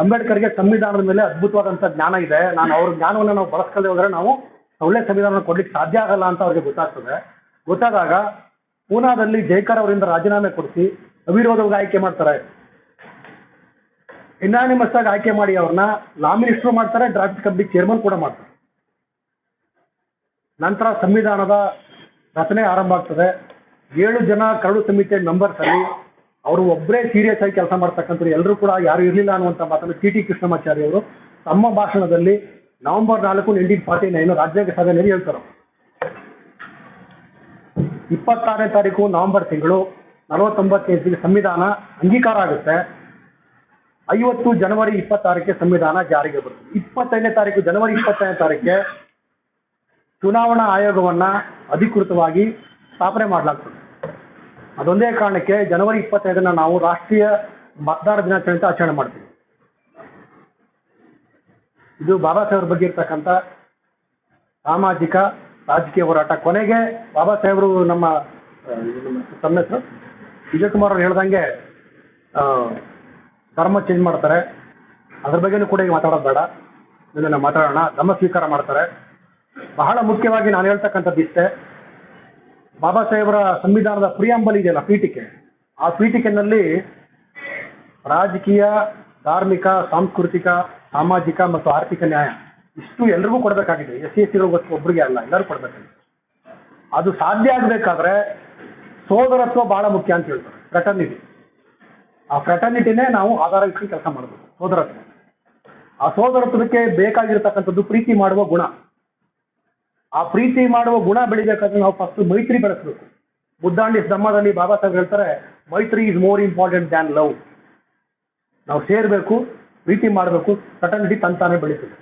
ಅಂಬೇಡ್ಕರ್ಗೆ ಸಂವಿಧಾನದ ಮೇಲೆ ಅದ್ಭುತವಾದಂತ ಜ್ಞಾನ ಇದೆ. ನಾನು ಅವ್ರ ಜ್ಞಾನವನ್ನು ನಾವು ಬಳಸ್ಕೊಳ್ಳದೆ ಹೋದ್ರೆ ನಾವು ಒಳ್ಳೆ ಸಂವಿಧಾನ ಕೊಡ್ಲಿಕ್ಕೆ ಸಾಧ್ಯ ಆಗಲ್ಲ ಅಂತ ಅವ್ರಿಗೆ ಗೊತ್ತಾಗ್ತದೆ. ಗೊತ್ತಾದಾಗ ಪೂನಾದಲ್ಲಿ ಜೈಕರ್ ಅವರಿಂದ ರಾಜೀನಾಮೆ ಕೊಡಿಸಿ ಅವಿರೋಧವಾಗಿ ಆಯ್ಕೆ ಮಾಡ್ತಾರೆ. ಇನಾನಿಮಸ್ ಆಗಿ ಆಯ್ಕೆ ಮಾಡಿ ಅವ್ರನ್ನ ಲಾ ಮಿನಿಸ್ಟರ್ ಮಾಡ್ತಾರೆ, ಡ್ರಾಫ್ಟ್ ಕಮಿಟಿ ಚೇರ್ಮನ್ ಕೂಡ ಮಾಡ್ತಾರೆ. ನಂತರ ಸಂವಿಧಾನದ ರಚನೆ ಆರಂಭ ಆಗ್ತದೆ. ಏಳು ಜನ ಕರಡು ಸಮಿತಿಯ ಮೆಂಬರ್ಸ್ ಅಲ್ಲಿ ಅವರು ಒಬ್ಬರೇ ಸೀರಿಯಸ್ ಆಗಿ ಕೆಲಸ ಮಾಡ್ತಕ್ಕಂಥವ್ರು ಎಲ್ಲರೂ ಕೂಡ ಯಾರು ಇರಲಿಲ್ಲ ಅನ್ನುವಂಥ ಮಾತನ್ನು ಟಿ ಟಿ ಕೃಷ್ಣಮಾಚಾರ್ಯ ಅವರು ತಮ್ಮ ಭಾಷಣದಲ್ಲಿ ನವೆಂಬರ್ ನಾಲ್ಕು ನೈನ್ಟೀನ್ ಫಾರ್ಟಿ ನೈನ್ ರಾಜ್ಯಾಂಗ ಸಭೆಯಲ್ಲಿ ಹೇಳ್ತಾರೆ. ಇಪ್ಪತ್ತಾರನೇ ತಾರೀಕು ನವೆಂಬರ್ ತಿಂಗಳು ನಲವತ್ತೊಂಬತ್ತನೇ ಸಂವಿಧಾನ ಅಂಗೀಕಾರ ಆಗುತ್ತೆ. ಐವತ್ತು ಜನವರಿ ಇಪ್ಪತ್ತಾರಕ್ಕೆ ಸಂವಿಧಾನ ಜಾರಿಗೆ ಬರುತ್ತೆ ಇಪ್ಪತ್ತೈದನೇ ತಾರೀಕು ಜನವರಿ ಇಪ್ಪತ್ತೈದನೇ ತಾರೀಕಿಗೆ ಚುನಾವಣಾ ಆಯೋಗವನ್ನ ಅಧಿಕೃತವಾಗಿ ಸ್ಥಾಪನೆ ಮಾಡಲಾಗ್ತದೆ. ಅದೊಂದೇ ಕಾರಣಕ್ಕೆ ಜನವರಿ ಇಪ್ಪತ್ತೈದನ್ನ ನಾವು ರಾಷ್ಟ್ರೀಯ ಮತದಾರ ದಿನಾಚರಣೆ ಅಂತ ಆಚರಣೆ ಮಾಡ್ತೀವಿ. ಇದು ಬಾಬಾ ಸಾಹೇಬ್ರ ಬಗ್ಗೆ ಇರ್ತಕ್ಕಂಥ ಸಾಮಾಜಿಕ ರಾಜಕೀಯ ಹೋರಾಟ. ಕೊನೆಗೆ ಬಾಬಾ ಸಾಹೇಬ್ರು ನಮ್ಮ ತಮ್ಮ ಹೆಸರು? ವಿಜಯಕುಮಾರ್ ಅವ್ರು ಹೇಳ್ದಂಗೆ ಧರ್ಮ ಚೇಂಜ್ ಮಾಡ್ತಾರೆ. ಅದ್ರ ಬಗ್ಗೆನೂ ಕೂಡ ಈಗ ಮಾತಾಡೋದು ಬೇಡ. ಇದನ್ನ ಮಾತಾಡೋಣ. ಧರ್ಮ ಸ್ವೀಕಾರ ಮಾಡ್ತಾರೆ. ಬಹಳ ಮುಖ್ಯವಾಗಿ ನಾನು ಹೇಳ್ತಕ್ಕಂಥದ್ದು ಇಷ್ಟೇ. ಬಾಬಾ ಸಾಹೇಬರ ಸಂವಿಧಾನದ ಪ್ರಿಯಾಂಬಲ್ ಇದೆಯಲ್ಲ ಪೀಠಿಕೆ, ಆ ಪೀಠಿಕೆನಲ್ಲಿ ರಾಜಕೀಯ, ಧಾರ್ಮಿಕ, ಸಾಂಸ್ಕೃತಿಕ, ಸಾಮಾಜಿಕ ಮತ್ತು ಆರ್ಥಿಕ ನ್ಯಾಯ ಇಷ್ಟು ಎಲ್ರಿಗೂ ಕೊಡಬೇಕಾಗಿದೆ. ಎಸ್ ಸಿ ಎಸ್ ಸಿಗಳು ಒಬ್ಬರಿಗೆ ಅಲ್ಲ, ಎಲ್ಲರೂ ಕೊಡಬೇಕಾಗಿದೆ. ಅದು ಸಾಧ್ಯ ಆಗಬೇಕಾದ್ರೆ ಸೋದರತ್ವ ಬಹಳ ಮುಖ್ಯ ಅಂತ ಹೇಳ್ತಾರೆ ಫ್ರೆಟರ್ನಿಟಿ ಆ ಫ್ರೆಟರ್ನಿಟಿನೇ ನಾವು ಆಧಾರ ಇಟ್ಕೊಂಡು ಕೆಲಸ ಮಾಡಬೇಕು, ಸೋದರತ್ವ. ಆ ಸೋದರತ್ವಕ್ಕೆ ಬೇಕಾಗಿರ್ತಕ್ಕಂಥದ್ದು ಪ್ರೀತಿ ಮಾಡುವ ಗುಣ. ಆ ಪ್ರೀತಿ ಮಾಡುವ ಗುಣ ಬೆಳಿಬೇಕಾದ್ರೆ ನಾವು ಫಸ್ಟ್ ಮೈತ್ರಿ ಬೆಳೆಸಬೇಕು. ಬುದ್ಧಾಂಡಿ ಧಮ್ಮದಲ್ಲಿ ಬಾಬಾ ಸಾಹೇಬ್ ಹೇಳ್ತಾರೆ, maitri is more important than love ನಾವು ಸೇರಬೇಕು, ಪ್ರೀತಿ ಮಾಡಬೇಕು ಸಟನ್ಲಿ ತಂತಾನೆ ಬೆಳೀತದೆ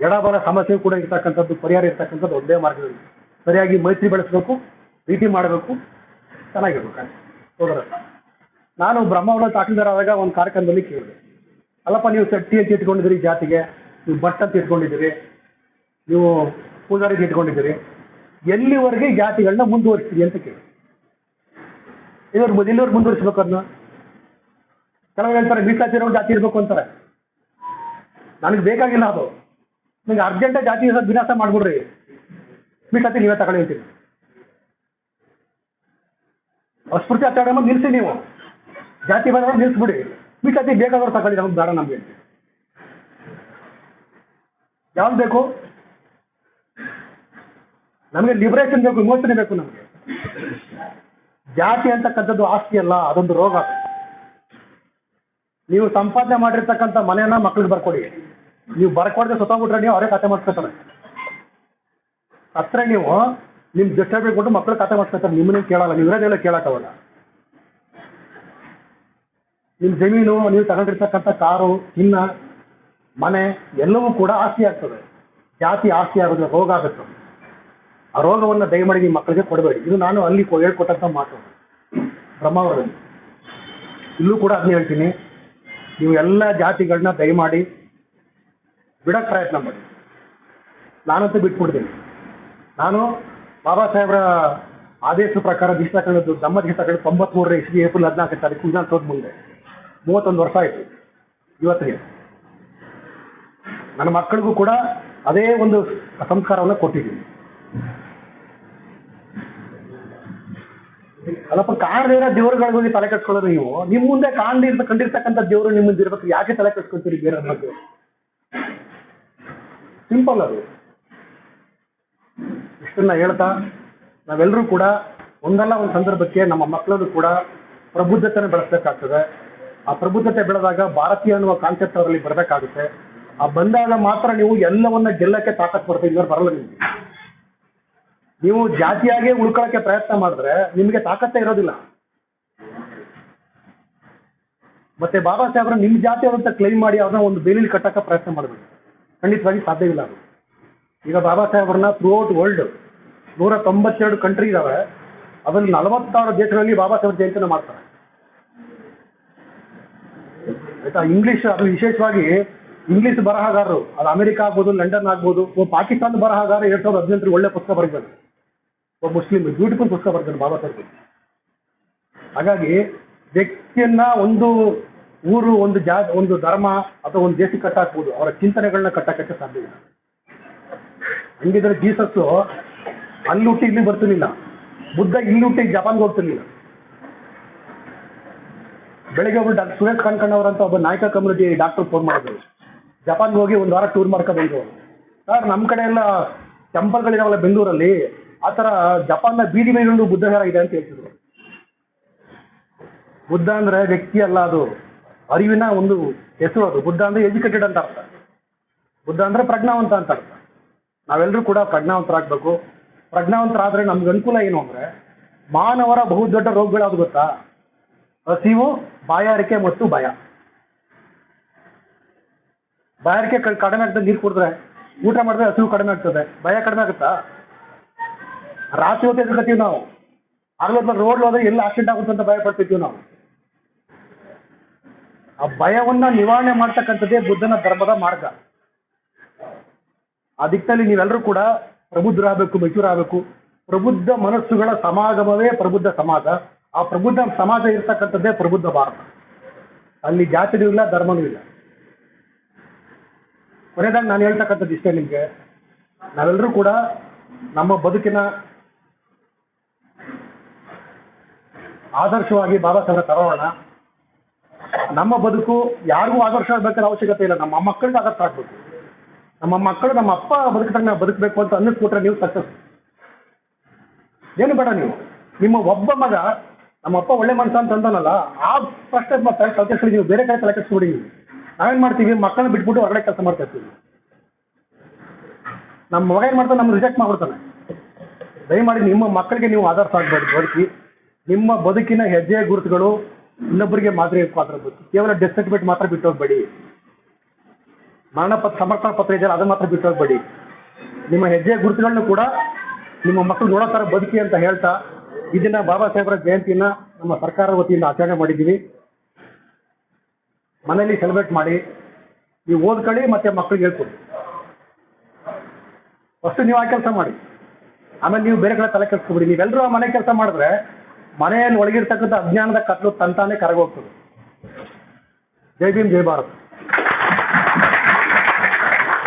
ಎಡಬಲ ಸಮಸ್ಯೆ ಕೂಡ ಇರ್ತಕ್ಕಂಥದ್ದು, ಪರಿಹಾರ ಇರ್ತಕ್ಕಂಥದ್ದು ಒಂದೇ ಮಾರ್ಗದಲ್ಲಿ. ಸರಿಯಾಗಿ ಮೈತ್ರಿ ಬೆಳೆಸಬೇಕು, ಪ್ರೀತಿ ಮಾಡಬೇಕು, ಚೆನ್ನಾಗಿರ್ಬೇಕು. ಸೋದರ, ನಾನು ಬ್ರಹ್ಮವರ ಆದಾಗ ಒಂದು ಕಾರ್ಯಕ್ರಮದಲ್ಲಿ ಕೇಳಿದೆ. ಅಲ್ಲಪ್ಪ, ನೀವು ಸಟ್ಟಿ ಅಂತ ಇಟ್ಕೊಂಡಿದ್ದೀರಿ ಜಾತಿಗೆ, ನೀವು ಭಟ್ ಅಂತ ಇಟ್ಕೊಂಡಿದ್ದೀರಿ, ನೀವು ಪೂಜಾರಿ ಅಂತ ಇಟ್ಕೊಂಡಿದ್ದೀರಿ, ಎಲ್ಲಿವರೆಗೆ ಜಾತಿಗಳನ್ನ ಮುಂದುವರಿಸ್ತೀರಿ ಅಂತ ಕೇಳಿ. ಇವ್ರು ಎಲ್ಲಿವರೆಗೆ ಮುಂದುವರಿಸ್ಬೇಕು ಅದನ್ನ. ಕೆಲವರು ಹೇಳ್ತಾರೆ ಮೀಸಲಾತಿರೋ ಜಾತಿ ಇರಬೇಕು ಅಂತಾರೆ. ನನಗೆ ಬೇಕಾಗಿಲ್ಲ ಅದು. ನಿಮ್ಗೆ ಅರ್ಜೆಂಟಾಗಿ ಜಾತಿ ವಿನಾಶ ಮಾಡ್ಬಿಡ್ರಿ. ಮೀಸಲಾತಿ ನೀವೇ ತಗೊಳ್ಳಿ ಅಂತೀನಿ ಅಸ್ಪೃಶ್ಯ ಆಚಾರ ನಿಲ್ಲಿಸಿ ನೀವು. ಜಾತಿ ಬಂದ್ರೆ ನಿಲ್ಲಿಸ್ಬಿಡಿ ಮೀಸಲಾತಿ ಬೇಕಾದವ್ರು ತಗೊಳ್ಳಿ, ನಮ್ಗೆ ಬೇಡ ನಮಗೆ. ಯಾವ್ದು ಬೇಕು? ನಮಗೆ ಲಿಬರೇಷನ್ ಬೇಕು, ವಿಮೋಚನೆ ಬೇಕು ನಮಗೆ. ಜಾತಿ ಅಂತಕ್ಕಂಥದ್ದು ಆಸ್ತಿ ಅಲ್ಲ, ಅದೊಂದು ರೋಗ. ನೀವು ಸಂಪಾದನೆ ಮಾಡಿರ್ತಕ್ಕಂಥ ಮನೆಯನ್ನ ಮಕ್ಳಿಗೆ ಬರ್ಕೊಡಿ. ನೀವು ಬರ್ಕೊಡದೆ ಬಿಟ್ರೆ ನೀವು ಅವರೇ ಕತೆ ಮಾಡಿಸ್ಕೊತಾರೆ. ಅತ್ರ ನೀವು ನಿಮ್ ಜೊತೆ ಕೊಟ್ಟು ಮಕ್ಳು ಕತೆ ಮಾಡಿಸ್ಕೊತಾರೆ, ನಿಮ್ಮನ್ನ ಕೇಳಲ್ಲ, ನೀವು ಇರೋದೆಲ್ಲ ಕೇಳಕ್ಕಾಗಲ್ಲ ನಿಮ್ಮ ಜಮೀನು, ನೀವು ತಗೊಂಡಿರ್ತಕ್ಕಂಥ ಕಾರು ಇನ್ನ ಮನೆ ಎಲ್ಲವೂ ಕೂಡ ಆಸ್ತಿ ಆಗ್ತದೆ. ಜಾತಿ ಆಸ್ತಿ ಆಗೋದು ರೋಗ ಆಗುತ್ತೆ. ಆ ರೋಗವನ್ನು ದಯಮಾಡಿ ನಿಮ್ಮ ಮಕ್ಕಳಿಗೆ ಕೊಡಬೇಡಿ. ಇದು ನಾನು ಅಲ್ಲಿ ಹೇಳ್ಕೊಟ್ಟಂಥ ಮಾತು. ಬ್ರಹ್ಮಾವರದಲ್ಲಿ ಇಲ್ಲೂ ಕೂಡ ಅದನ್ನ ಹೇಳ್ತೀನಿ. ನೀವು ಎಲ್ಲ ಜಾತಿಗಳನ್ನ ದಯಮಾಡಿ ಬಿಡಕ್ಕೆ ಪ್ರಯತ್ನ ಮಾಡಿ. ನಾನಂತೂ ಬಿಟ್ಬಿಡ್ತೀನಿ. ನಾನು ಬಾಬಾ ಸಾಹೇಬ್ರ ಆದೇಶದ ಪ್ರಕಾರ ದಿಷ್ಟ ಕಳೆದು ನಮ್ಮ ದಿಷ್ಟ ಕಳೆದು ತೊಂಬತ್ಮೂರನೇ ಇಸ್ವಿ ಏಪ್ರಿಲ್ ಹದಿನಾಲ್ಕು ತಾರೀಕು ವಿಧಾನಸೌಧ ಮುಂದೆ. ಮೂವತ್ತೊಂದು ವರ್ಷ ಆಯಿತು. ಇವತ್ತಿಗೆ. ನನ್ನ ಮಕ್ಕಳಿಗೂ ಕೂಡ ಅದೇ ಒಂದು ಸಂಸ್ಕಾರವನ್ನು ಕೊಟ್ಟಿದ್ದೀನಿ. ಅಲ್ಲಪ್ಪ ಕಾಣದೇ ಇರೋ ದೇವ್ರಗಳಿಗೆ ಹೋಗಿ ತಲೆ ಕಟ್ಕೊಳ್ಳೋದು ನೀವು. ನಿಮ್ಮ ಮುಂದೆ ಕಾಣದೇ ಇರ್ತ, ಕಂಡಿರ್ತಕ್ಕಂಥ ದೇವರು ನಿಮ್ಮ ಮುಂದೆ ಇರ್ಬೇಕು. ಯಾಕೆ ತಲೆ ಕಟ್ಕೊತೀರಿ ಬೇರೆ ಬಗ್ಗೆ ಸಿಂಪಲ್ ಅದು. ಇಷ್ಟನ್ನ ಹೇಳ್ತಾ ನಾವೆಲ್ಲರೂ ಕೂಡ ಒಂದಲ್ಲ ಒಂದು ಸಂದರ್ಭಕ್ಕೆ ನಮ್ಮ ಮಕ್ಕಳನ್ನು ಕೂಡ ಪ್ರಬುದ್ಧತೆನ ಬೆಳೆಸಬೇಕಾಗ್ತದೆ. ಆ ಪ್ರಬುದ್ಧತೆ ಬೆಳೆದಾಗ ಭಾರತೀಯ ಅನ್ನುವ ಕಾನ್ಸೆಪ್ಟ್ ಅವರಲ್ಲಿ ಬರಬೇಕಾಗುತ್ತೆ. ಆ ಬಂದಾಗ ಮಾತ್ರ ನೀವು ಎಲ್ಲವನ್ನ ಗೆಲ್ಲಕ್ಕೆ ತಾಕತ್ ಇಲ್ಲವ್ರು ಬರಲ್ಲ ನಿಮಗೆ. ನೀವು ಜಾತಿಯಾಗೆ ಉಳ್ಕೊಳ್ಳೋಕೆ ಪ್ರಯತ್ನ ಮಾಡಿದ್ರೆ ನಿಮಗೆ ತಾಕತ್ತೇ ಇರೋದಿಲ್ಲ. ಮತ್ತೆ ಬಾಬಾ ಸಾಹೇಬ್ರ ನಿಮ್ಮ ಜಾತಿ ಅಂತ ಕ್ಲೈಮ್ ಮಾಡಿ ಅವ್ರನ್ನ ಒಂದು ಬೇಲಿಲಿ ಕಟ್ಟಕ್ಕೆ ಪ್ರಯತ್ನ ಮಾಡಬೇಕು. ಖಂಡಿತವಾಗಿ ಸಾಧ್ಯವಿಲ್ಲ ಅದು. ಈಗ ಬಾಬಾ ಸಾಹೇಬ್ರನ್ನ ಥ್ರೂ ವರ್ಲ್ಡ್ ನೂರ ತೊಂಬತ್ತೆರಡು ಕಂಟ್ರಿ ಇದಾವೆ. ಅದರಲ್ಲಿ ನಲವತ್ತಾರು ದೇಶಗಳಲ್ಲಿ ಬಾಬಾ ಸಾಹೇಬ್ ಜಯಂತಿನ ಮಾಡ್ತಾರೆ. ಆಯ್ತಾ? ಇಂಗ್ಲಿಷ್ ಅದು ವಿಶೇಷವಾಗಿ ಇಂಗ್ಲಿಷ್ ಬರಹಗಾರರು. ಅದು ಅಮೆರಿಕ ಆಗ್ಬೋದು, ಲಂಡನ್ ಆಗ್ಬೋದು ಪಾಕಿಸ್ತಾನ ಬರಹಗಾರ ಎರಡ್ ಸಾವಿರದ ಹದಿನೆಂಟರಲ್ಲಿ ಒಳ್ಳೆ ಪುಸ್ತಕ ಬರೆದಿದ್ದಾನೆ ಒಬ್ಬ ಮುಸ್ಲಿಮ್ ಬ್ಯೂಟಿಫುಲ್ ಪುಸ್ತಕ ಬರ್ತಾನೆ ಬಾಬಾ ಸಾಹೇಬ್ ಹಾಗಾಗಿ ವ್ಯಕ್ತಿಯನ್ನ ಒಂದು ಊರು, ಒಂದು ಜಾ, ಒಂದು ಧರ್ಮ ಅಥವಾ ಒಂದು ದೇಶಕ್ಕೆ ಕಟ್ಟಾಕ್ಬೋದು. ಅವರ ಚಿಂತನೆಗಳನ್ನ ಕಟ್ಟಾಕಕ್ಕೆ ಸಾಧ್ಯ ಇಲ್ಲ. ಹಂಗಿದ್ರೆ ಜೀಸಸ್ ಅಲ್ಲಿ ಹುಟ್ಟಿ ಇಲ್ಲಿ ಬರ್ತಿರ್ಲಿಲ್ಲ. ಬುದ್ಧ ಇಲ್ಲಿ ಹುಟ್ಟಿ ಜಪಾನ್ಗೆ ಹೋಗ್ತಿರ್ಲಿಲ್ಲ. ಬೆಳಿಗ್ಗೆ ಒಬ್ಬರು ಡಾಕ್ಟರ್ ಸುರೇಶ್ ಕಾನ್ಕಣ್ಣ ಅವರಂತ ಒಬ್ಬ ನಾಯಕ ಕಮ್ಯುನಿಟಿ ಡಾಕ್ಟರ್ ಫೋನ್ ಮಾಡಿದ್ರು. ಜಪಾನ್ಗೆ ಹೋಗಿ ಒಂದು ವಾರ ಟೂರ್ ಮಾಡ್ಕೊಂಡು ಬಂದ್ರು. ಸರ್ ನಮ್ಮ ಕಡೆ ಎಲ್ಲ ಟೆಂಪಲ್ಗಳಿದಾವಲ್ಲ ಬೆಂಗಳೂರಲ್ಲಿ ಆ ಥರ ಜಪಾನ್ನ ಬೀದಿ ಮೇಲೊಂದು ಬುದ್ಧ ಇದೆ ಅಂತ ಹೇಳ್ತಿದ್ರು. ಬುದ್ಧ ಅಂದ್ರೆ ವ್ಯಕ್ತಿ ಅಲ್ಲ ಅದು. ಅರಿವಿನ ಒಂದು ಹೆಸರು ಅದು. ಬುದ್ಧ ಅಂದ್ರೆ ಎಜುಕೇಟೆಡ್ ಅಂತ ಅರ್ಥ. ಬುದ್ಧ ಅಂದ್ರೆ ಪ್ರಜ್ಞಾವಂತ ಅಂತ ಅರ್ಥ. ನಾವೆಲ್ಲರೂ ಕೂಡ ಪ್ರಜ್ಞಾವಂತರಾಗಬೇಕು. ಪ್ರಜ್ಞಾವಂತರಾದ್ರೆ ನಮ್ಗೆ ಅನುಕೂಲ ಏನು ಅಂದ್ರೆ ಮಾನವರ ಬಹುದೊಡ್ಡ ರೋಗಗಳು ಅದು ಗೊತ್ತಾ? ಹಸಿವು, ಬಾಯಾರಿಕೆ ಮತ್ತು ಭಯ. ಬಾಯಾರಿಕೆ ಕಡಿಮೆ ಆಗ್ತದೆ, ನೀರು ಕುಡಿದ್ರೆ. ಊಟ ಮಾಡಿದ್ರೆ ಹಸಿವು ಕಡಿಮೆ ಆಗ್ತದೆ. ಭಯ ಕಡಿಮೆ ಆಗುತ್ತಾ? ರಾತ್ರಿ ಹೊತ್ತು ನಾವು. ಆಗ್ಲೊತ್ತು ರೋಡ್ ಹೋದ್ರೆ ಎಲ್ಲಿ ಆಕ್ಸಿಡೆಂಟ್ ಆಗುತ್ತೆ ಅಂತ ಭಯ ಪಡ್ತಿರ್ತೀವಿ ನಾವು. ಆ ಭಯವನ್ನ ನಿವಾರಣೆ ಮಾಡ್ತಕ್ಕಂಥದ್ದೇ ಬುದ್ಧನ ಧರ್ಮದ ಮಾರ್ಗ. ಆ ದಿಕ್ಕಲ್ಲಿ ನೀವೆಲ್ಲರೂ ಕೂಡ ಪ್ರಬುದ್ಧರಾಗಬೇಕು, ಮೆಚೂರಾಗಬೇಕು. ಪ್ರಬುದ್ಧ ಮನಸ್ಸುಗಳ ಸಮಾಗಮವೇ ಪ್ರಬುದ್ಧ ಸಮಾಜ. ಆ ಪ್ರಬುದ್ಧ ಸಮಾಜ ಇರ್ತಕ್ಕಂಥದ್ದೇ ಪ್ರಬುದ್ಧ ಭಾರತ. ಅಲ್ಲಿ ಜಾತಿನೂ ಇಲ್ಲ, ಧರ್ಮನೂ ಇಲ್ಲ. ಕೊನೆಯದಾಗಿ ನಾನು ಹೇಳ್ತಕ್ಕಂಥದ್ದು ಇಷ್ಟೇ ನಿಮಗೆ. ನಾವೆಲ್ಲರೂ ಕೂಡ ನಮ್ಮ ಬದುಕಿನ ಆದರ್ಶವಾಗಿ ಬಾಬಾ ಸಾಹೇಬ್ರ ನಮ್ಮ ಬದುಕು ಯಾರಿಗೂ ಆದರ್ಶ ಆಗ್ಬೇಕಾದ್ರೆ ಅವಶ್ಯಕತೆ ಇಲ್ಲ. ನಮ್ಮ ಮಕ್ಕಳಿಗೆ ಆದರ್ಶ ಆಗ್ಬೇಕು. ನಮ್ಮ ಮಕ್ಕಳು ನಮ್ಮ ಅಪ್ಪ ಬದುಕಿದಾಗ ನಾವು ಬದುಕಬೇಕು ಅಂತ ಅನ್ನಿಸ್ಬಿಟ್ರೆ ನೀವು ಸಕ್ಸಸ್ ಏನು ಬೇಡ ನೀವು. ನಿಮ್ಮ ಒಬ್ಬ ಮಗ, ನಮ್ಮ ಅಪ್ಪ ಒಳ್ಳೆ ಮನುಷ್ಯ ಅಂತ ಅಂದನಲ್ಲ, ಆ ಫಸ್ಟ್ ಮತ್ತೆ ಕೆಡಿಸ್ಕೊಳ್ಳಿ ನೀವು ಬೇರೆ ಕಡೆ ತಲೆ ಕೆಡಿಸ್ಬಿಡಿ ನೀವು. ನಾವೇನು ಮಾಡ್ತೀವಿ? ಮಕ್ಕಳನ್ನ ಬಿಟ್ಬಿಟ್ಟು ಹೊರಗಡೆ ಕೆಲಸ ಮಾಡ್ತಾ ಇರ್ತೀವಿ. ನಮ್ಮ ಮಗ ಏನು ಮಾಡ್ತಾನೆ? ನಮ್ಮ ರಿಜೆಕ್ಟ್ ಮಾಡ್ಬಿಡ್ತಾನೆ. ದಯಮಾಡಿ ನಿಮ್ಮ ಮಕ್ಕಳಿಗೆ ನೀವು ಆದರ್ಶ ಆಗ್ಬಾರ್ದು. ಬದುಕಿ ನಿಮ್ಮ ಬದುಕಿನ ಹೆಜ್ಜೆಯ ಗುರುತುಗಳು ಇನ್ನೊಬ್ಬರಿಗೆ ಮಾದರಿ ಪಾತ್ರ ಕೇವಲ ಡೆತ್ ಸರ್ಟಿಫಿಕೇಟ್ ಮಾತ್ರ ಬಿಟ್ಟು ಹೋಗ್ಬೇಡಿ ಮರಣ ಪತ್ರ ಪತ್ರ ಇದೆಯಲ್ಲ, ಅದನ್ನ ಮಾತ್ರ ಬಿಟ್ಟು ಹೋಗ್ಬೇಡಿ ನಿಮ್ಮ ಹೆಜ್ಜೆಯ ಗುರುತುಗಳನ್ನು ಕೂಡ ನಿಮ್ಮ ಮಕ್ಕಳು ನೋಡೋತರ ಬದುಕಿ ಅಂತ ಹೇಳ್ತಾ ಇದನ್ನ ಬಾಬಾ ಸಾಹೇಬರ ಜಯಂತಿನ ನಮ್ಮ ಸರ್ಕಾರದ ವತಿಯಿಂದ ಆಚರಣೆ ಮಾಡಿದ್ದೀವಿ. ಮನೆಯಲ್ಲಿ ಸೆಲೆಬ್ರೇಟ್ ಮಾಡಿ, ನೀವು ಓದ್ಕೊಳ್ಳಿ ಮತ್ತೆ ಮಕ್ಕಳಿಗೆ ಹೇಳ್ಕೊಡಿ. ಫಸ್ಟ್ ನೀವು ಆ ಕೆಲಸ ಮಾಡಿ. ಆಮೇಲೆ ನೀವು ಬೇರೆ ಕಡೆ ತಲೆ ಕೆಡಿಸ್ಕೊಬಿಡಿ. ನೀವೆಲ್ಲರೂ ಆ ಮನೆ ಕೆಲಸ ಮಾಡಿದ್ರೆ ಮನೆಯಲ್ಲಿ ಒಳಗಿರ್ತಕ್ಕಂಥ ಅಜ್ಞಾನದ ಕತ್ಲು ತಂತಾನೆ ಕರಗೋಗ್ತದೆ. ಜೈ ಭೀಮ್ ಜೈ ಭಾರತ್.